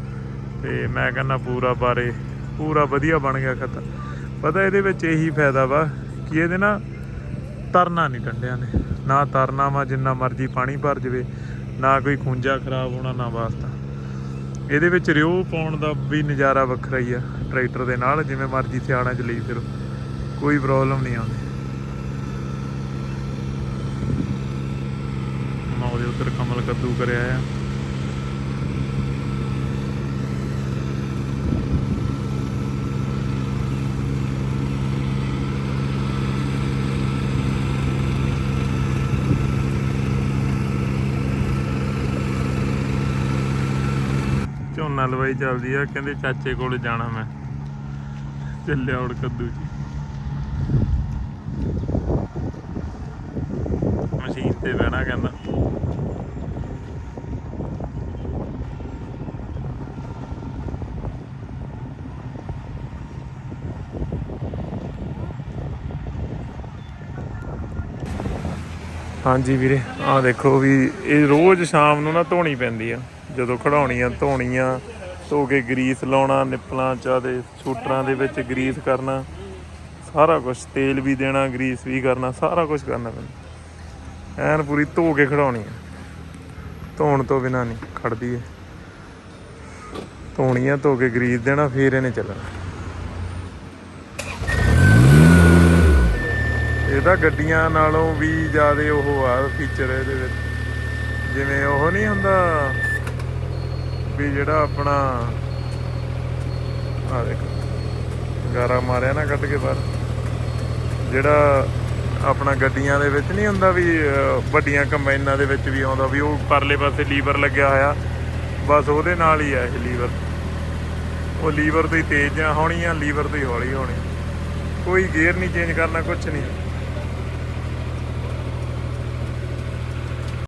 Speaker 1: ਤੇ ਮੈਂ ਕਹਿੰਦਾ ਪੂਰਾ ਬਾਰੇ, ਪੂਰਾ ਵਧੀਆ ਬਣ ਗਿਆ ਖੱਤਾ। ਪਤਾ ਇਹਦੇ ਵਿੱਚ ਇਹੀ ਫਾਇਦਾ ਵਾ ਕਿ ਇਹਦੇ ਨਾ ਤਰਨਾ ਨਹੀਂ ਡੰਡਿਆਂ ਨੇ। ਨਾ ਤਰਨਾ ਵਾ ਜਿੰਨਾ ਮਰਜ਼ੀ ਪਾਣੀ ਭਰ ਜਵੇ, ਨਾ ਕੋਈ ਖੁੰਝਾ ਖਰਾਬ ਹੋਣਾ, ਨਾ ਵਾਸਤਾ। ਇਹਦੇ ਵਿੱਚ ਰਿਓ ਪਾਉਣ ਦਾ ਵੀ ਨਜ਼ਾਰਾ ਵੱਖਰਾ ਹੀ ਆ, ਟਰੈਕਟਰ ਦੇ ਨਾਲ, ਜਿਵੇਂ ਮਰਜ਼ੀ ਸਿਆਣਾ ਚ ਲਈ ਫਿਰੋ। ਕੋਈ ਪ੍ਰੋਬਲਮ ਨਹੀਂ ਆਉਂਦੀ। ਮੈਂ ਉਹਦੇ ਉੱਧਰ ਕਮਲ ਕੱਦੂ ਕਰਿਆ ਆ। ਝੋਨਾ ਚੱਲਦੀ ਆ, ਕਹਿੰਦੇ ਚਾਚੇ ਕੋਲ ਜਾਣਾ ਮੈਂ। ਚੱਲਿਆ ਉੜ ਕੱਦੂ ਜੀ। ਮਸ਼ੀਨ ਤੇ ਬਹਿਣਾ ਕਹਿੰਦਾ। ਹਾਂਜੀ ਵੀਰੇ, ਆਹ ਦੇਖੋ ਵੀ ਇਹ ਰੋਜ਼ ਸ਼ਾਮ ਨੂੰ ਨਾ ਧੋਣੀ ਪੈਂਦੀ ਆ। ਜਦੋਂ ਖੜਾਉਣੀ ਧੋਣੀਆਂ ਧੋ ਕੇ ਗਰੀਸ ਲਾਉਣਾ, ਨਿੱਪਲਾਂ ਚ ਦੇ ਸ਼ੂਟਰਾਂ ਦੇ ਵਿੱਚ ਗਰੀਸ ਕਰਨਾ, ਸਾਰਾ ਕੁਝ ਤੇਲ ਵੀ ਦੇਣਾ, ਗਰੀਸ ਵੀ ਕਰਨਾ, ਸਾਰਾ ਕੁਝ ਕਰਨਾ ਪੈਂਦਾ। ਐਨ ਪੂਰੀ ਧੋ ਕੇ ਖੜਾਉਣੀ ਆ ਧੋਣ ਤੋਂ ਬਿਨਾ ਨਹੀਂ, ਖੜਦੀ ਹੈ। ਧੋਣੀ ਆ ਧੋ ਕੇ ਗਰੀਸ ਦੇਣਾ, ਫੇਰ ਇਹਨੇ ਚੱਲਣਾ। ਇਹਦਾ ਗੱਡੀਆਂ ਨਾਲੋਂ ਵੀ ਜ਼ਿਆਦਾ ਉਹ ਆ ਫੀਚਰ ਇਹਦੇ ਵਿੱਚ। ਜਿਵੇਂ ਉਹ ਨਹੀਂ ਹੁੰਦਾ ਵੀ ਜਿਹੜਾ ਆਪਣਾ ਆ ਦੇਖ ਗਾਰਾ ਮਾਰਿਆ ਨਾ ਕੱਢ ਕੇ ਬਾਹਰ। ਜਿਹੜਾ ਆਪਣਾ ਗੱਡੀਆਂ ਦੇ ਵਿੱਚ ਨਹੀਂ ਹੁੰਦਾ ਵੀ ਅਹ, ਵੱਡੀਆਂ ਕੰਬਾਈਨਾਂ ਦੇ ਵਿੱਚ ਵੀ ਆਉਂਦਾ ਵੀ ਉਹ ਪਰਲੇ ਪਾਸੇ ਲੀਵਰ ਲੱਗਿਆ ਹੋਇਆ। ਬਸ ਉਹਦੇ ਨਾਲ ਹੀ ਆ ਇਹ ਲੀਵਰ। ਉਹ ਲੀਵਰ ਤੋਂ ਹੀ ਤੇਜ਼ ਹੋਣੀ ਆ ਲੀਵਰ ਤੋਂ ਹੀ ਹੌਲੀ ਹੋਣੀ। ਕੋਈ ਗੇਅਰ ਨਹੀਂ ਚੇਂਜ ਕਰਨਾ ਕੁਝ ਨਹੀਂ।